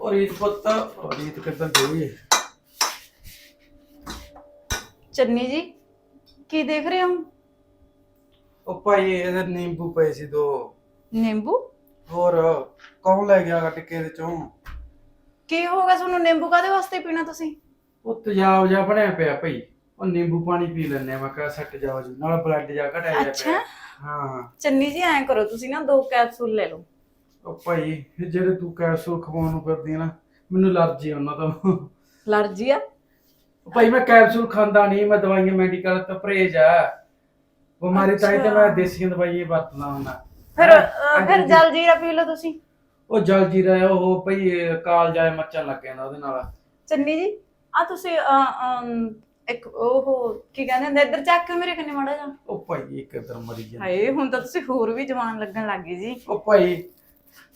ਉਹ ਰੀਤ ਪੁੱਤ ਉਹ ਰੀਤ ਕਿੱਧਰ ਗਈ? ਚੰਨੀ ਜੀ ਕੀ ਦੇਖ ਰਹੇ ਹੋ? ਉਹ ਭਾਈ ਇਹਦੇ ਨਿੰਬੂ ਪਏ ਸੀ ਦੋ। ਨਿੰਬੂ? ਹੋਰ ਕੌਣ ਲੈ ਗਿਆ ਗਾ ਟਿੱਕੇ ਦੇ ਚੋਂ ਕੀ ਹੋਗਾ ਤੁਹਾਨੂੰ? ਨਿੰਬੂ ਕਾਦੇ ਵਾਸਤੇ ਪੀਣਾ ਤੁਸੀਂ? ਉਹ ਤੇਜ਼ਾਬ ਜਿਹਾ ਬਣਿਆ ਪਿਆ ਭਾਈ। ਉਹ ਨਿੰਬੂ ਪਾਣੀ ਪੀ ਲੈਣੇ ਮੈਂ ਕਿਹਾ ਸੱਟ ਜਾਓ ਜੀ। ਨਾਲ ਬਲੱਡ ਜਾ ਘਟਿਆ ਜਾ ਅੱਛਾ। ਪਿਆ ਹਾਂ। ਚੰਨੀ ਜੀ ਐਂ ਕਰੋ ਤੁਸੀਂ ਨਾ ਦੋ ਕੈਪਸੂਲ ਲੈ ਲਓ। ਉਹ ਭਾਈ ਇਹ ਜਿਹੜੇ ਤੂੰ ਕੈਪਸੂਲ ਖਵਾਉਣ ਨੂੰ ਕਰਦੀ ਆ ਨਾ ਮੈਨੂੰ ਅਲਰਜੀ ਉਹਨਾਂ ਤੋਂ। ਅਲਰਜੀ ਆ? ਉਹ ਭਾਈ ਮੈਂ ਕੈਪਸੂਲ ਖਾਂਦਾ ਨਹੀਂ ਮੈਂ ਦਵਾਈਆਂ ਮੈਡੀਕਲ ਤੋਂ ਪਰਹੇਜ ਆ। ਬਿਮਾਰੀ ਤਾਂ ਹੀ ਤੇ ਮੈਂ ਦੇਸੀਆਂ ਦਵਾਈਆਂ ਵਰਤਦਾ ਹੁੰਦਾ। ਫਿਰ ਅਹ, ਫਿਰ ਜਲ ਜੀਰਾ ਪੀ ਲਓ ਤੁਸੀਂ। ਉਹ ਜਲ ਜੀਰਾ ਆ, ਉਹ ਭਈ ਕਾਲ ਜਾਏ ਮੱਚਣ ਲੱਗ ਜਾਂਦਾ ਉਹਦੇ ਨਾਲ। ਚੰਨੀ ਜੀ ਆ ਤੁਸੀਂ ਅਮ, ਇੱਕ ਉਹ ਕੀ ਕਹਿੰਦੇ ਹੁੰਦੇ ਇੱਧਰ ਚੱਕ ਕੇ ਮੇਰੇ ਕੰਨੇ ਮਾੜਾ ਜਾ ਉਹ ਭਾਈ ਇੱਕ ਇਧਰ ਮਰੀ ਜਾਂਦਾ। ਹਾਏ ਹੁਣ ਤਾਂ ਤੁਸੀਂ ਹੋਰ ਵੀ ਜਵਾਨ ਲੱਗਣ ਲੱਗ ਗਏ ਜੀ। ਉਹ ਭਾਈ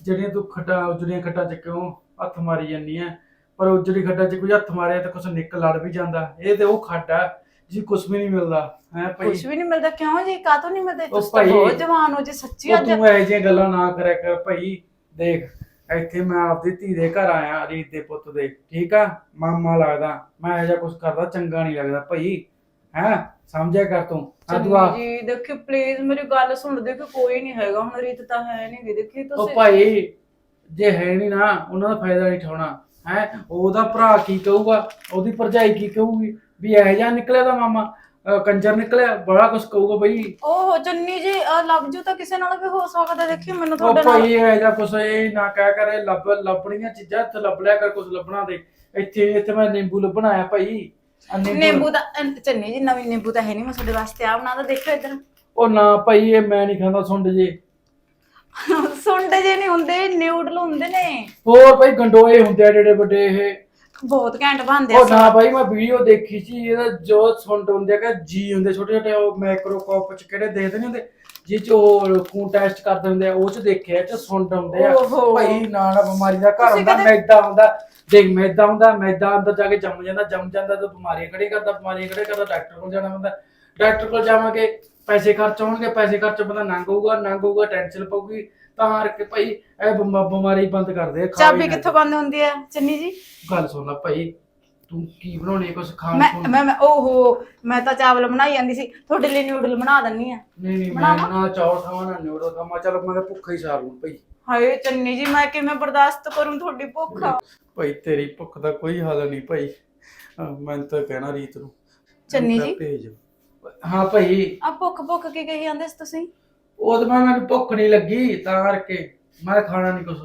ਜਿਹੜੀਆਂ ਤੂੰ ਖੱਟਾ ਉਜੜੀਆਂ ਖੱਟਾਂ ਚ ਕਿਉਂ ਹੱਥ ਮਾਰੀ ਜਾਂਦੀ ਆ ਪਰ ਉਜੜੀ ਖੱਟਾਂ ਚ ਕੋਈ ਹੱਥ ਮਾਰਿਆ ਤਾਂ ਕੁਛ ਨਿੱਕ ਲੜ ਵੀ ਜਾਂਦਾ। ਇਹ ਤੇ ਉਹ ਖੱਟਾ ਜੀ ਕੁਛ ਵੀ ਨਹੀਂ ਮਿਲਦਾ। ਹੈ ਭਾਈ? ਕੁਝ ਵੀ ਨਹੀਂ ਮਿਲਦਾ ਕਿਉਂ ਜੀ? ਕਾਤੋਂ ਨਹੀਂ ਮਿਲਦਾ? ਤੁਸੀਂ ਤਾਂ ਭਾਈ, ਬਹੁਤ ਜਵਾਨ ਹੋ ਜੀ ਸੱਚੀ ਉਹ ਅੱਜ। ਤੂੰ ਇਹੋ ਜਿਹੀਆਂ ਗੱਲਾਂ ਨਾ ਕਰਿਆ ਕਰ ਭਾਈ। ਦੇਖ ਇੱਥੇ ਮੈਂ ਆਪਦੀ ਧੀ ਦੇ ਘਰ ਆਇਆ ਰੀਤ ਦੇ ਪੁੱਤ ਦੇ। ਠੀਕ ਆ? ਮਾਮਾ ਲੱਗਦਾ। ਮੈਂ ਇਹੋ ਜਿਹਾ ਕੁਝ ਕਰਦਾ ਚੰਗਾ ਨਹੀਂ ਲੱਗਦਾ ਭਾਈ। ਹੈ? ਸਮਝਿਆ ਕਰ ਤੂੰ? ਆ ਆ ਜੀ ਦੇਖੀ ਪਲੀਜ਼ ਮੇਰੀ ਗੱਲ ਸੁਣ ਦੇ ਕਿ ਕੋਈ ਨਹੀਂ ਹੈਗਾ। ਹੁਣ ਰੀਤ ਤਾਂ ਹੈ ਨਹੀਂ ਦੇਖੀ ਉਹ ਤੁਸੀਂ ਭਾਈ ਜੇ ਹੈ ਨਹੀਂ ਨਾ ਉਹਨਾਂ ਦਾ ਫਾਇਦਾ ਨਹੀਂ ਠਾਉਣਾ ਹੈ ਉਹਦਾ ਭਰਾ ਕੀ ਕਹੂਗਾ? ਉਹਦੀ ਭਰਜਾਈ ਕੀ ਕਹੂਗੀ? ਵੀ ਇਹੋ ਜਿਹਾ ਨਿਕਲਿਆ ਦਾ ਮਾਮਾ ਅਹ ਕੰਜਰ ਨਿਕਲਿਆ ਬੜਾ ਕੁਝ ਕਹੂਗਾ ਬਈ। ਓਹ ਚੰਨੀ ਜੀ ਲਵ ਜੂ ਤਾਂ ਕਿਸੇ ਨਾਲ ਵੀ ਹੋ ਸਕਦਾ ਦੇਖੀ ਮੈਨੂੰ ਉਹ ਤੁਹਾਡੇ ਨਾਲ। ਭਾਈ ਇਹੋ ਜਿਹਾ ਕੁਛ ਇਹ ਨਾ ਕਹਿ ਕਰੇ ਲੱਭ ਲੱਭਣੀਆਂ ਚੀਜ਼ਾਂ ਇੱਥੇ ਲੱਭ ਲਿਆ ਕਰ ਕੁਝ ਲੱਭਣਾ ਦੇ ਇੱਥੇ ਇੱਥੇ ਮੈਂ ਨਿੰਬੂ ਲੱਭਣਾ ਆਇਆ ਭਾਈ। ਨਿੰਬੂ ਦਾ ਅਹ, ਚੰਨੀ ਜੀ ਨਵੀਂ ਨਿੰਬੂ ਤਾਂ ਹੈ ਨਹੀਂ ਮੈਂ ਤੁਹਾਡੇ ਵਾਸਤੇ ਆ ਬਣਾਦਾ ਦੇਖੋ ਇੱਧਰ। ਉਹ ਨਾ ਭਾਈ ਇਹ ਮੈਂ ਨਹੀਂ ਖਾਂਦਾ ਸੁੰਡ ਜੇ। ਸੁੰਡੇ ਜੇ ਨਹੀਂ ਹੁੰਦੇ ਨਿਊਡਲ ਹੁੰਦੇ ਨੇ। ਹੋਰ ਭਾਈ ਗੰਡੋਏ ਹੁੰਦੇ ਆ ਜਿਹੜੇ ਵੱਡੇ ਇਹ। ਬਹੁਤ ਘੈਂਟ ਬਣਦੇ ਆ ਉਹ ਨਾ ਭਾਈ ਮੈਂ ਵੀਡੀਓ ਦੇਖੀ ਸੀ ਇਹਦਾ ਜੋ ਸੁੰਡ ਹੁੰਦੇ ਆ ਕਿ ਜੀ ਹੁੰਦੇ ਛੋਟੇ ਛੋਟੇ ਉਹ ਮਾਈਕਰੋਸਕੋਪ ਚ ਕਿਹੜੇ ਦੇਖਦੇ ਨਹੀਂ ਹੁੰਦੇ। ਜਿਹ ਚ ਉਹ ਖੂਨ ਟੈਸਟ ਕਰਦੇ ਹੁੰਦੇ ਆ ਉਹ ਚ ਦੇਖਿਆ ਚ ਸੁੰਡ ਹੁੰਦੇ ਆ। ਓਹੋ। ਭਾਈ ਨਾ ਨਾ ਬਿਮਾਰੀ ਦਾ ਘਰ ਤੁਸੀਂ ਹੁੰਦਾ ਕਦੇ- ਮੈਦਾ ਹੁੰਦਾ। ਦੇਖ ਮੈਦਾ ਹੁੰਦਾ ਮੈਦਾ ਅੰਦਰ ਜਾ ਕੇ ਜੰਮ ਜਾਂਦਾ ਜੰਮ ਜਾਂਦਾ ਤਾਂ ਬਿਮਾਰੀਆਂ ਖੜੀ ਕਰਦਾ ਬਿਮਾਰੀਆਂ ਖੜੇ ਕਰਦਾ ਡਾਕਟਰ ਕੋਲ ਜਾਣਾ ਹੁੰਦਾ। ਡਾਕਟਰ ਕੋਲ ਜਾਵਾਂਗੇ ਪੈਸੇ ਖਰਚ ਹੋਣਗੇ ਪੈਸੇ ਖਰਚ ਬੰਦਾ ਨੰਗ ਹੋਊਗਾ ਨੰਗ ਹੋਊਗਾ ਟੈਨਸ਼ਨ ਪਊਗੀ। ਤਾਂ ਹਰ ਕੇ ਭਾਈ ਇਹ ਬਿਮਾ- ਬਿਮਾਰੀ ਬੰਦ ਕਰਦੇ ਆ ਖਾ ਚਾਬੀ ਨਾ ਕਿੱਥੋਂ ਬੰਦ ਹੁੰਦੀ ਹੈ ਚੰਨੀ ਜੀ? ਗੱਲ ਸੁਣ ਲੈ ਭਾਈ ਤੂੰ ਕੀ ਬਣਾਉਣੀ ਕੁਝ ਖਾਣ ਮੈਂ ਖੂਣ ਮੈਂ ਮੈਂ ਓਹੋ ਮੈਂ ਤਾਂ ਚਾਵਲ ਬਣਾਈ ਜਾਂਦੀ ਸੀ। ਤੁਹਾਡੇ ਲਈ ਨਿਊਡਲ ਬਣਾ ਦਿੰਨੀ ਆ। ਨਹੀਂ ਨਹੀਂ ਮੈਂ ਬਣਾਵਾਂ? ਨਾ ਚੌਲ ਖਾਵਾਂ ਨਾ ਨਿਊਡਲ ਖਾਵਾਂ। ਚਲ ਮੈਂ ਤਾਂ ਭੁੱਖਾ ਹੀ ਸਾਰ ਲੂੰ ਭਾਈ। ਹਾਏ ਚੰਨੀ ਜੀ ਮੈਂ ਕਿਵੇਂ ਬਰਦਾਸ਼ਤ ਕਰੂੰ ਤੁਹਾਡੀ ਭੁੱਖ? ਭਾਈ ਤੇਰੀ ਭੁੱਖ ਦਾ ਕੋਈ ਹੱਲ ਨਹੀਂ ਭਾਈ। ਅਹ ਮੈਂ ਤਾਂ ਕਹਿਣਾ ਰੀਤ ਨੂੰ। ਚੰਨੀ ਜੀ? ਭੇਜ। ਹਾਂ ਭਾਈ। ਆ ਭੁੱਖ ਭੁੱਖ ਕੀ ਕਹੀ ਜਾਂਦੇ ਸੀ ਤੁਸੀਂ? ਉਹ ਤਾਂ ਮੈਂ ਮੈਨੂੰ ਭੁੱਖ ਨਹੀਂ ਲੱਗੀ ਤਾਂ ਕਰਕੇ ਮੈਂ ਖਾਣਾ ਨਹੀਂ ਕੁਛ।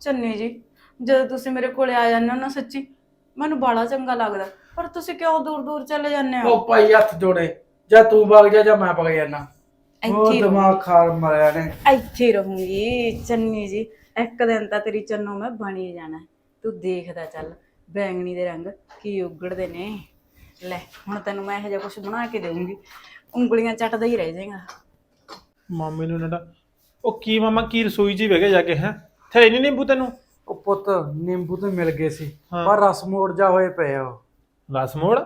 ਚੰਨੀ ਜੀ ਜਦੋਂ ਤੁਸੀਂ ਮੇਰੇ ਕੋਲੇ ਆ ਜਾਂਦੇ ਹੋ ਨਾ ਸੱਚੀ ਮੈਨੂੰ ਬੜਾ ਚੰਗਾ ਲੱਗਦਾ। ਪਰ ਤੁਸੀਂ ਕਿਉਂ ਦੂਰ ਦੂਰ ਚਲੇ ਜਾਂਦੇ ਹੋ? ਉਹ ਭਾਈ ਹੱਥ ਜੋੜੇ। ਜਾਂ ਤੂੰ ਵਗ ਜਾ ਜਾਂ ਮੈਂ ਵਗ ਜਾਣਾ ਉਹ ਇੱਥੇ ਹੀ। ਦਿਮਾਗ ਖਾਰ ਮਰਿਆ ਨੇ। ਇੱਥੇ ਹੀ ਰਹੂੰਗੀ ਚੰਨੀ ਜੀ। ਇੱਕ ਦਿਨ ਤਾਂ ਤੇਰੀ ਚੰਨੋ ਮੈਂ ਬਣੀ ਜਾਣਾ। ਤੂੰ ਦੇਖਦਾ ਚੱਲ ਬੈਂਗਣੀ ਦੇ ਰੰਗ ਕੀ ਉਗੜਦੇ ਨੇ। ਲੈ ਹੁਣ ਤੈਨੂੰ ਮੈਂ ਇਹੋ ਜਿਹਾ ਕੁਝ ਬਣਾ ਕੇ ਦੇਵਾਂਗੀ ਉਂਗਲੀਆਂ ਚੱਟਦਾ ਹੀ ਰਹਿ ਜਾਏਗਾ। ਮਾਮੇ ਨੂੰ ਨਡਾ ਉਹ ਕੀ ਮਾਮਾ ਕੀ ਰਸੋਈ ਹੀ ਬਹਿ ਗਿਆ ਜਾ ਕੇ ਹੈ? ਥੇ ਨਹੀਂ ਨਿੰਬੂ ਤੈਨੂੰ? ਉਹ ਪੁੱਤ ਨਿੰਬੂ ਤੇ ਮਿਲ ਗਏ ਸੀ ਹਾਂ। ਪਰ ਰਸ ਮੋੜ ਜਾ ਹੋਏ ਪਏ ਆ ਉਹ। ਰਸ ਮੋੜ?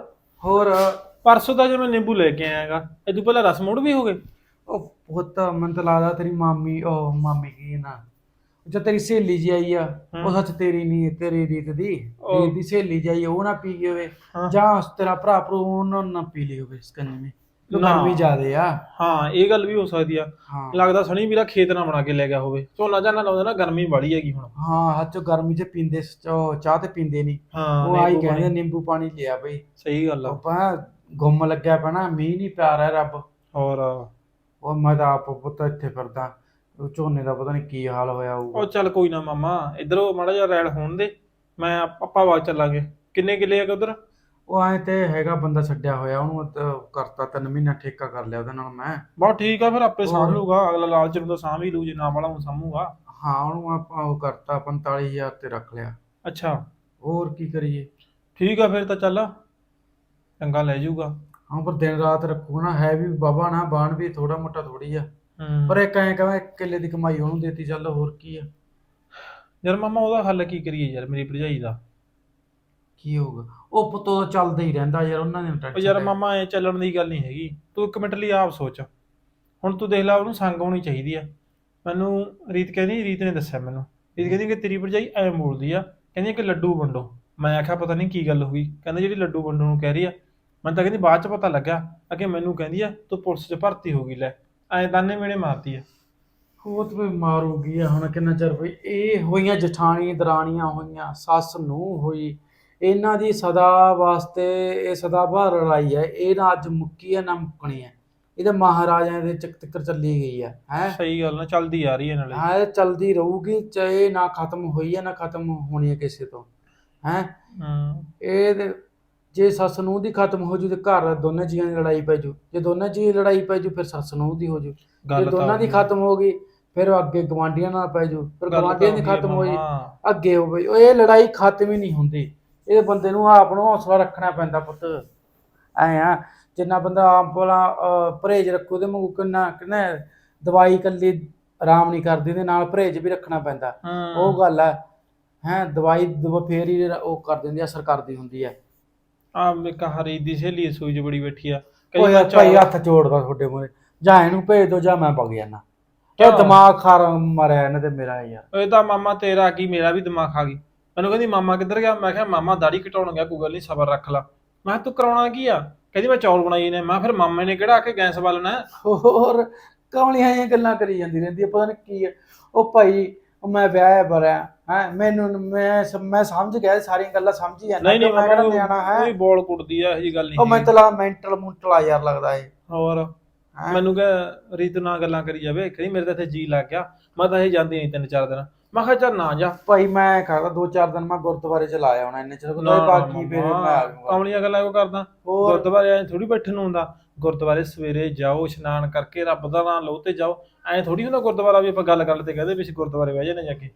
ਹੋਰ? ਪਰਸੋਂ ਦਾ ਜੇ ਮੈਂ ਨਿੰਬੂ ਲੈ ਕੇ ਆਇਆਗਾ ਇਹ ਤੋਂ ਪਹਿਲਾਂ ਰਸ ਮੋੜ ਵੀ ਹੋ ਗਏ? ਉਹ ਪੁੱਤ ਮੈਨੂੰ ਤਾਂ ਲੱਗਦਾ ਤੇਰੀ ਮਾਮੀ ਉਹ ਮਾਮੀ ਕੀ ਨਾ ਜੇ ਤੇਰੀ ਸਹੇਲੀ ਜੀ ਆਈ ਆ ਉਹ ਸੱਚ ਤੇਰੀ ਨਹੀਂ ਤੇਰੀ ਰੀਤ ਦੀ। ਉਹ- ਰੀਤ ਦੀ ਸਹੇਲੀ ਜੀ ਆਈ ਆ, ਉਹ ਨਾ ਪੀ ਗਈ ਹੋਵੇ ਹਾਂ। ਜਾਂ ਉਸ ਤੇਰਾ ਭਰਾ ਭਰੂ ਉਹਨਾਂ ਨਾ ਪੀ ਲਈ ਹੋਵੇ ਇਸ ਕੰਨੇ ਨੇ ਤੂੰ ਨਾ। ਗਰਮੀ ਜ਼ਿਆਦੇ ਆ। ਹਾਂ ਇਹ ਗੱਲ ਵੀ ਹੋ ਸਕਦੀ ਆ। ਹਾਂ। ਲੱਗਦਾ ਸਣੀ ਵੀਰਾ ਖੇਤ ਨਾ ਬਣਾ ਕੇ ਲੈ ਗਿਆ ਹੋਵੇ। ਝੋਨਾ ਝਾਨਾ ਲਾਉਂਦਾ ਨਾ ਗਰਮੀ ਵਾਲੀ ਹੈਗੀ ਹੁਣ। ਹਾਂ ਹੱਥ ਚੋਂ ਗਰਮੀ ਚ ਪੀਂਦੇ ਸ- ਉਹ ਚਾਹ ਤੇ ਪੀਂਦੇ ਨਹੀਂ ਹਾਂ ਉਹ ਆਈ ਨਿੰਬੂ ਕਹਿੰਦੇ ਪਾਣੀ। ਨਿੰਬੂ ਪਾਣੀ ਲਿਆ ਬਈ। ਸਹੀ ਗੱਲ ਆ। ਆਪਾਂ ਗੁੰਮ ਲੱਗਿਆ ਪੈਣਾ ਮੀਂਹ ਨਹੀਂ ਪਿਆ ਰਿਹਾ ਰੱਬ। ਹੋਰ। ਉਹ ਮੈਂ ਤਾਂ ਆਪ ਪੁੱਤ ਇੱਥੇ ਫਿਰਦਾ। ਉਹ ਝੋਨੇ ਦਾ ਪਤਾ ਨਹੀਂ ਕੀ ਹਾਲ ਹੋਇਆ ਉਹ ਹੋਊਗਾ ਚੱਲ ਕੋਈ ਨਾ ਮਾਮਾ ਇਧਰੋਂ ਮਾੜਾ ਜਿਹਾ ਰੈਡ ਹੋਣ ਦੇ। ਮੈਂ ਆਪਾਂ ਬਾਅਦ ਚੱਲਾਂਗੇ। ਕਿੰਨੇ ਕਿੱਲੇ ਆ ਉਧਰ? ਉਹ ਐ ਤੇ ਹੈਗਾ ਬੰਦਾ ਛੱਡਿਆ ਹੋਇਆ ਉਹਨੂੰ ਤਾਂ ਕਰਤਾ ਤਿੰਨ ਮਹੀਨਾ ਠੇਕਾ ਕਰ ਲਿਆ ਉਹਦੇ ਨਾਲ ਮੈਂ। ਬਹੁਤ ਠੀਕ ਆ ਫਿਰ ਆਪੇ ਸਾਂਭ ਹੋਰ। ਲੂਗਾ ਅਗਲਾ ਲਾਲਚ ਨੂੰ ਤਾਂ ਸਾਂਭ ਹੀ ਲੂ ਜੇ ਨਾ ਵਾਲਾ ਉਹ ਸਾਂਭੂਗਾ। ਹਾਂ ਉਹਨੂੰ ਆਪਾਂ ਉਹ ਕਰਤਾ 45000 ਤੇ ਰੱਖ ਲਿਆ। ਅੱਛਾ। ਹੋਰ ਕੀ ਕਰੀਏ? ਠੀਕ ਆ ਫਿਰ ਤਾਂ ਚੱਲ ਚੰਗਾ ਲੈ ਜਾਊਗਾ। ਹਾਂ ਪਰ ਦਿਨ ਰਾਤ ਰੱਖੂ ਨਾ ਹੈ ਵੀ ਬਾਬਾ ਨਾ ਬਾਣ ਵੀ ਥੋੜਾ ਮੋਟਾ ਥੋੜੀ ਆ। ਹੂੰ। ਪਰ ਇੱਕ ਐਂ ਕਹਾਂ ਇੱਕ ਕਿੱਲੇ ਦੀ ਕਮਾਈ ਉਹਨੂੰ ਦੇਤੀ ਚੱਲ ਹੋਰ ਕੀ ਆ। ਯਾਰ ਮਾਮਾ ਉਹਦਾ ਹੱਲ ਕੀ ਕਰੀਏ ਯਾਰ ਮੇਰੀ ਭਰਜਾਈ ਦਾ। ਕੀ ਹੋਊਗਾ? ਉਹ ਪੁੱਤੋ ਚੱਲਦਾ ਹੀ ਰਹਿੰਦਾ ਯਾਰ ਉਹਨਾਂ ਨੇ ਉਹ ਯਾਰ ਮਾਮਾ ਐ ਚੱਲਣ ਦੀ ਗੱਲ ਨਹੀਂ ਹੈਗੀ। ਤੂੰ ਇੱਕ ਮਿੰਟ ਲਈ ਆਪ ਸੋਚ। ਹੁਣ ਤੂੰ ਦੇਖ ਲੈ ਉਹਨੂੰ ਸੰਗ ਹੋਣੀ ਚਾਹੀਦੀ ਆ। ਮੈਨੂੰ ਰੀਤ ਕਹਿੰਦੀ ਰੀਤ ਨੇ ਦੱਸਿਆ ਮੈਨੂੰ। ਇਹ ਕਹਿੰਦੀ ਕਿ ਤੇਰੀ ਭਰਜਾਈ ਐ ਬੋਲਦੀ ਆ ਕਹਿੰਦੀ ਕਿ ਲੱਡੂ ਵੰਡੋ। ਮੈਂ ਆਖਿਆ ਪਤਾ ਨਹੀਂ ਕੀ ਗੱਲ ਹੋ ਗਈ। ਕਹਿੰਦੇ ਜਿਹੜੀ ਲੱਡੂ ਵੰਡਣ ਨੂੰ ਕਹਿ ਰਹੀ ਆ ਮੈਨੂੰ ਤਾਂ ਕਹਿੰਦੀ ਬਾਅਦ ਚ ਪਤਾ ਲੱਗਾ ਅੱਗੇ ਮੈਨੂੰ ਕਹਿੰਦੀ ਆ ਤੂੰ ਪੁਲਿਸ 'ਚ ਭਰਤੀ ਹੋ ਗਈ ਲੈ। ਐਂ ਤਾਨੇ ਮੇਨੇ ਮਾਰਤੀ ਆ। ਉਹ ਤੇ ਵੀ ਮਾਰੂਗੀ ਆ ਹੁਣ ਕਿੰਨਾ ਚਿਰ ਬਈ ਇਹ ਹੋਈਆਂ ਜਠਾਣੀ ਦਰਾਣੀਆਂ ਹੋਈਆਂ ਸੱਸ ਨੂੰ ਹੋਈ। ਇਹਨਾਂ ਦੀ ਸਦਾ ਵਾਸਤੇ ਇਹ ਸਦਾ ਬਾਹਰ ਲੜਾਈ ਹੈ। ਇਹ ਨਾ ਅੱਜ ਮੁੱਕੀ ਹੈ ਨਾ ਮੁੱਕਣੀ ਹੈ। ਇਹਦੇ ਮਹਾਰਾਜਿਆਂ ਦੇ ਚੱਕ ਤੱਕਰ ਚੱਲੀ ਗਈ ਹੈ ਹੈ? ਸਹੀ ਗੱਲ ਨਾ ਚੱਲਦੀ ਆ ਰਹੀ ਹੈ ਨਾਲੇ। ਹਾਂ ਇਹ ਚੱਲਦੀ ਰਹੂਗੀ ਚਾਹੇ ਨਾ ਖਤਮ ਹੋਈ ਹੈ ਨਾ ਖਤਮ ਹੋਣੀ ਹੈ ਕਿਸੇ ਤੋਂ ਹੈ? ਹੂੰ। ਇਹ ਤੇ- ਜੇ ਸੱਸ ਨੂੰ ਦੀ ਖਤਮ ਹੋ ਜੂ ਤੇ ਘਰ ਦੋਨੇ ਜੀਆਂ ਦੀ ਲੜਾਈ ਪੈ ਜੂ। ਜੇ ਦੋਨੇ ਜੀ ਦੀ ਲੜਾਈ ਪੈ ਜੂ ਫਿਰ ਸੱਸ ਨੂੰ ਦੀ ਹੋ ਜੂ। ਜੇ ਤਾਂ ਦੋਨਾਂ ਦੀ। ਖਤਮ ਹੋ ਗਈ ਫਿਰ ਅੱਗੇ ਗਵਾਂਢੀਆਂ ਨਾਲ ਪੈ ਜੂ। ਫਿਰ ਤਾਂ ਗਵਾਂਢੀਆਂ ਦੀ ਖਤਮ ਹੋਈ। ਅੱਗੇ ਹੋ ਗਈ ਉਹ ਇਹ ਲੜਾਈ ਖਤਮ ਹੀ ਨਹੀਂ ਹੁੰਦੀ। ਇਹ ਬੰਦੇ ਨੂੰ ਆਪ ਨੂੰ ਹੌਸਲਾ ਰੱਖਣਾ ਪੈਂਦਾ ਪੁੱਤ। ਐ ਆ ਜਿੰਨਾ ਬੰਦਾ ਆਪਣਾ ਪਰਹੇਜ ਰੱਖੂ ਤੇ ਮੂੰਹ ਕਿੰਨਾ ਕਿੰਨਾ ਦਵਾਈ ਕੱਲੀ ਆਰਾਮ ਨਹੀਂ ਕਰਦੀ ਤੇ ਨਾਲ ਪਰਹੇਜ ਵੀ ਰੱਖਣਾ ਪੈਂਦਾ। ਉਹ ਗੱਲ ਹੈ ਹੈ ਦਵਾਈ ਦਵਾ ਫੇਰ ਹੀ ਉਹ ਕਰ ਦਿੰਦੀ ਆ ਅਸਰ ਕਰਦੀ ਹੁੰਦੀ ਹੈ ਆ ਮੇਕ ਹਰੀ ਦੀ ਸਹੇਲੀ ਸੂਈ ਬੜੀ ਬੈਠੀ ਆ। ਓਏ ਮੈਂ ਭਾਈ ਹੱਥ ਜੋੜਦਾ ਤੁਹਾਡੇ ਮੂਹਰੇ। ਜਾਂ ਇਹਨੂੰ ਭੇਜ ਦੋ ਜਾਂ ਮੈਂ ਪਗ ਜਾਣਾ? ਇਹ ਦਿਮਾਗ ਖਾਰ ਮਰਿਆ ਇਹਨੇ ਤੇ ਮੇਰਾ ਯਾਰ। ਇਹ ਤਾਂ ਮਾਮਾ ਤੇਰਾ ਕੀ ਮੇਰਾ ਵੀ ਦਿਮਾਗ ਖਾ ਗਈ। ਮੈਨੂੰ ਕਹਿੰਦੀ ਮਾਮਾ ਕਿੱਧਰ ਗਿਆ? ਮੈਂ ਕਿਹਾ ਮਾਮਾ ਦਾੜੀ ਕਟਾਉਣ ਗਿਆ ਕੋਈ ਗੱਲ ਨਹੀਂ ਸਬਰ ਰੱਖ ਲਾ। ਮੈਂ ਕਿਹਾ ਤੂੰ ਕਰਾਉਣਾ ਕੀ ਆ? ਕਹਿੰਦੀ ਮੈਂ ਚੌਲ ਬਣਾਈ ਨੇ। ਮੈਂ ਕਿਹਾ ਫਿਰ ਮਾਮੇ ਨੇ ਕਿਹੜਾ ਆ ਕੇ ਗੈਸ ਬਾਲਣਾ? ਹੈ? ਹੋਰ ਕਮਲੀਆਂ ਜਿਹੀਆਂ ਗੱਲਾਂ ਕਰੀ ਜਾਂਦੀ ਰਹਿੰਦੀ ਹੈ ਪਤਾ ਨਹੀਂ ਕੀ ਹੈ ਉਹ ਭਾਈ ਉਹ ਮੈਂ ਵਿਆਹ ਬਰਿਆ ਹੈ ਮੈਨੂੰ ਮੈਂ ਸ- ਮੈਂ ਸਮਝ ਗਿਆ ਸਾਰੀਆਂ ਗੱਲਾਂ ਸਮਝ ਹੀ ਜਾਂਦਾ ਨਹੀਂ ਨਹੀਂ ਮੈਂ ਮਾਮਾ ਕਿਹੜਾ ਨਿਆਣਾ ਹੈ। ਕੋਈ ਬੋਲ ਕੁੱਟਦੀ ਆ ਇਹੋ ਗੱਲ ਨਹੀਂ। ਉਹ ਮੈਂ ਹੈਗੀ। ਤਲਾ ਮੈਂਟਲ ਮੁੰਟਲ ਯਾਰ ਲੱਗਦਾ ਏ ਹੋਰ ਹੈਂ? ਮੈਨੂੰ ਕਹ ਰੀਤ ਨਾਲ ਗੱਲਾਂ ਕਰੀ ਜਾਵੇ। ਕਹਿੰਦੀ ਮੇਰੇ ਤਾਂ ਇੱਥੇ ਜੀ ਲੱਗ ਗਿਆ। ਮੈਂ ਤਾਂ ਇਹ ਜਾਂਦੀ ਨਹੀਂ ਤਿੰਨ ਚਾਰ ਦਿਨ। ਮੈਂ ਕਿਹਾ ਚੱਲ ਨਾ ਜਾ। ਭਾਈ ਮੈਂ ਕਰਦਾ ਦੋ ਚਾਰ ਦਿਨ ਮੈਂ ਗੁਰਦੁਆਰੇ ਚ ਲਾਇਆ ਹੋਣਾ ਇੰਨੇ ਚਿਰ ਕੋਈ ਬਾਕੀ ਫਿਰ ਮੈਂ ਆ ਜਾਊਂਗਾ। ਕਮਲੀਆਂ ਗੱਲਾਂ ਕਿਉਂ ਕਰਦਾ? ਹੋਰ? ਗੁਰਦੁਆਰੇ ਐ ਥੋੜੀ ਬੈਠਣ ਨੂੰ ਹੁੰਦਾ। ਗੁਰਦੁਆਰੇ ਸਵੇਰੇ ਜਾਓ ਇਸ਼ਨਾਨ ਕਰਕੇ ਰੱਬ ਦਾ ਨਾਮ ਲਓ ਤੇ ਜਾਓ। ਐ ਥੋੜੀ ਹੁੰਦਾ ਗੁਰਦੁਆਰਾ ਵੀ ਆਪਾਂ ਗੱਲ ਕਰ ਤੇ ਕਹਦੇ ਵੀ ਅਸੀਂ ਗੁਰਦੁਆਰੇ ਬਹਿ ਜਾਂਦੇ ਜਾ ਕੇ।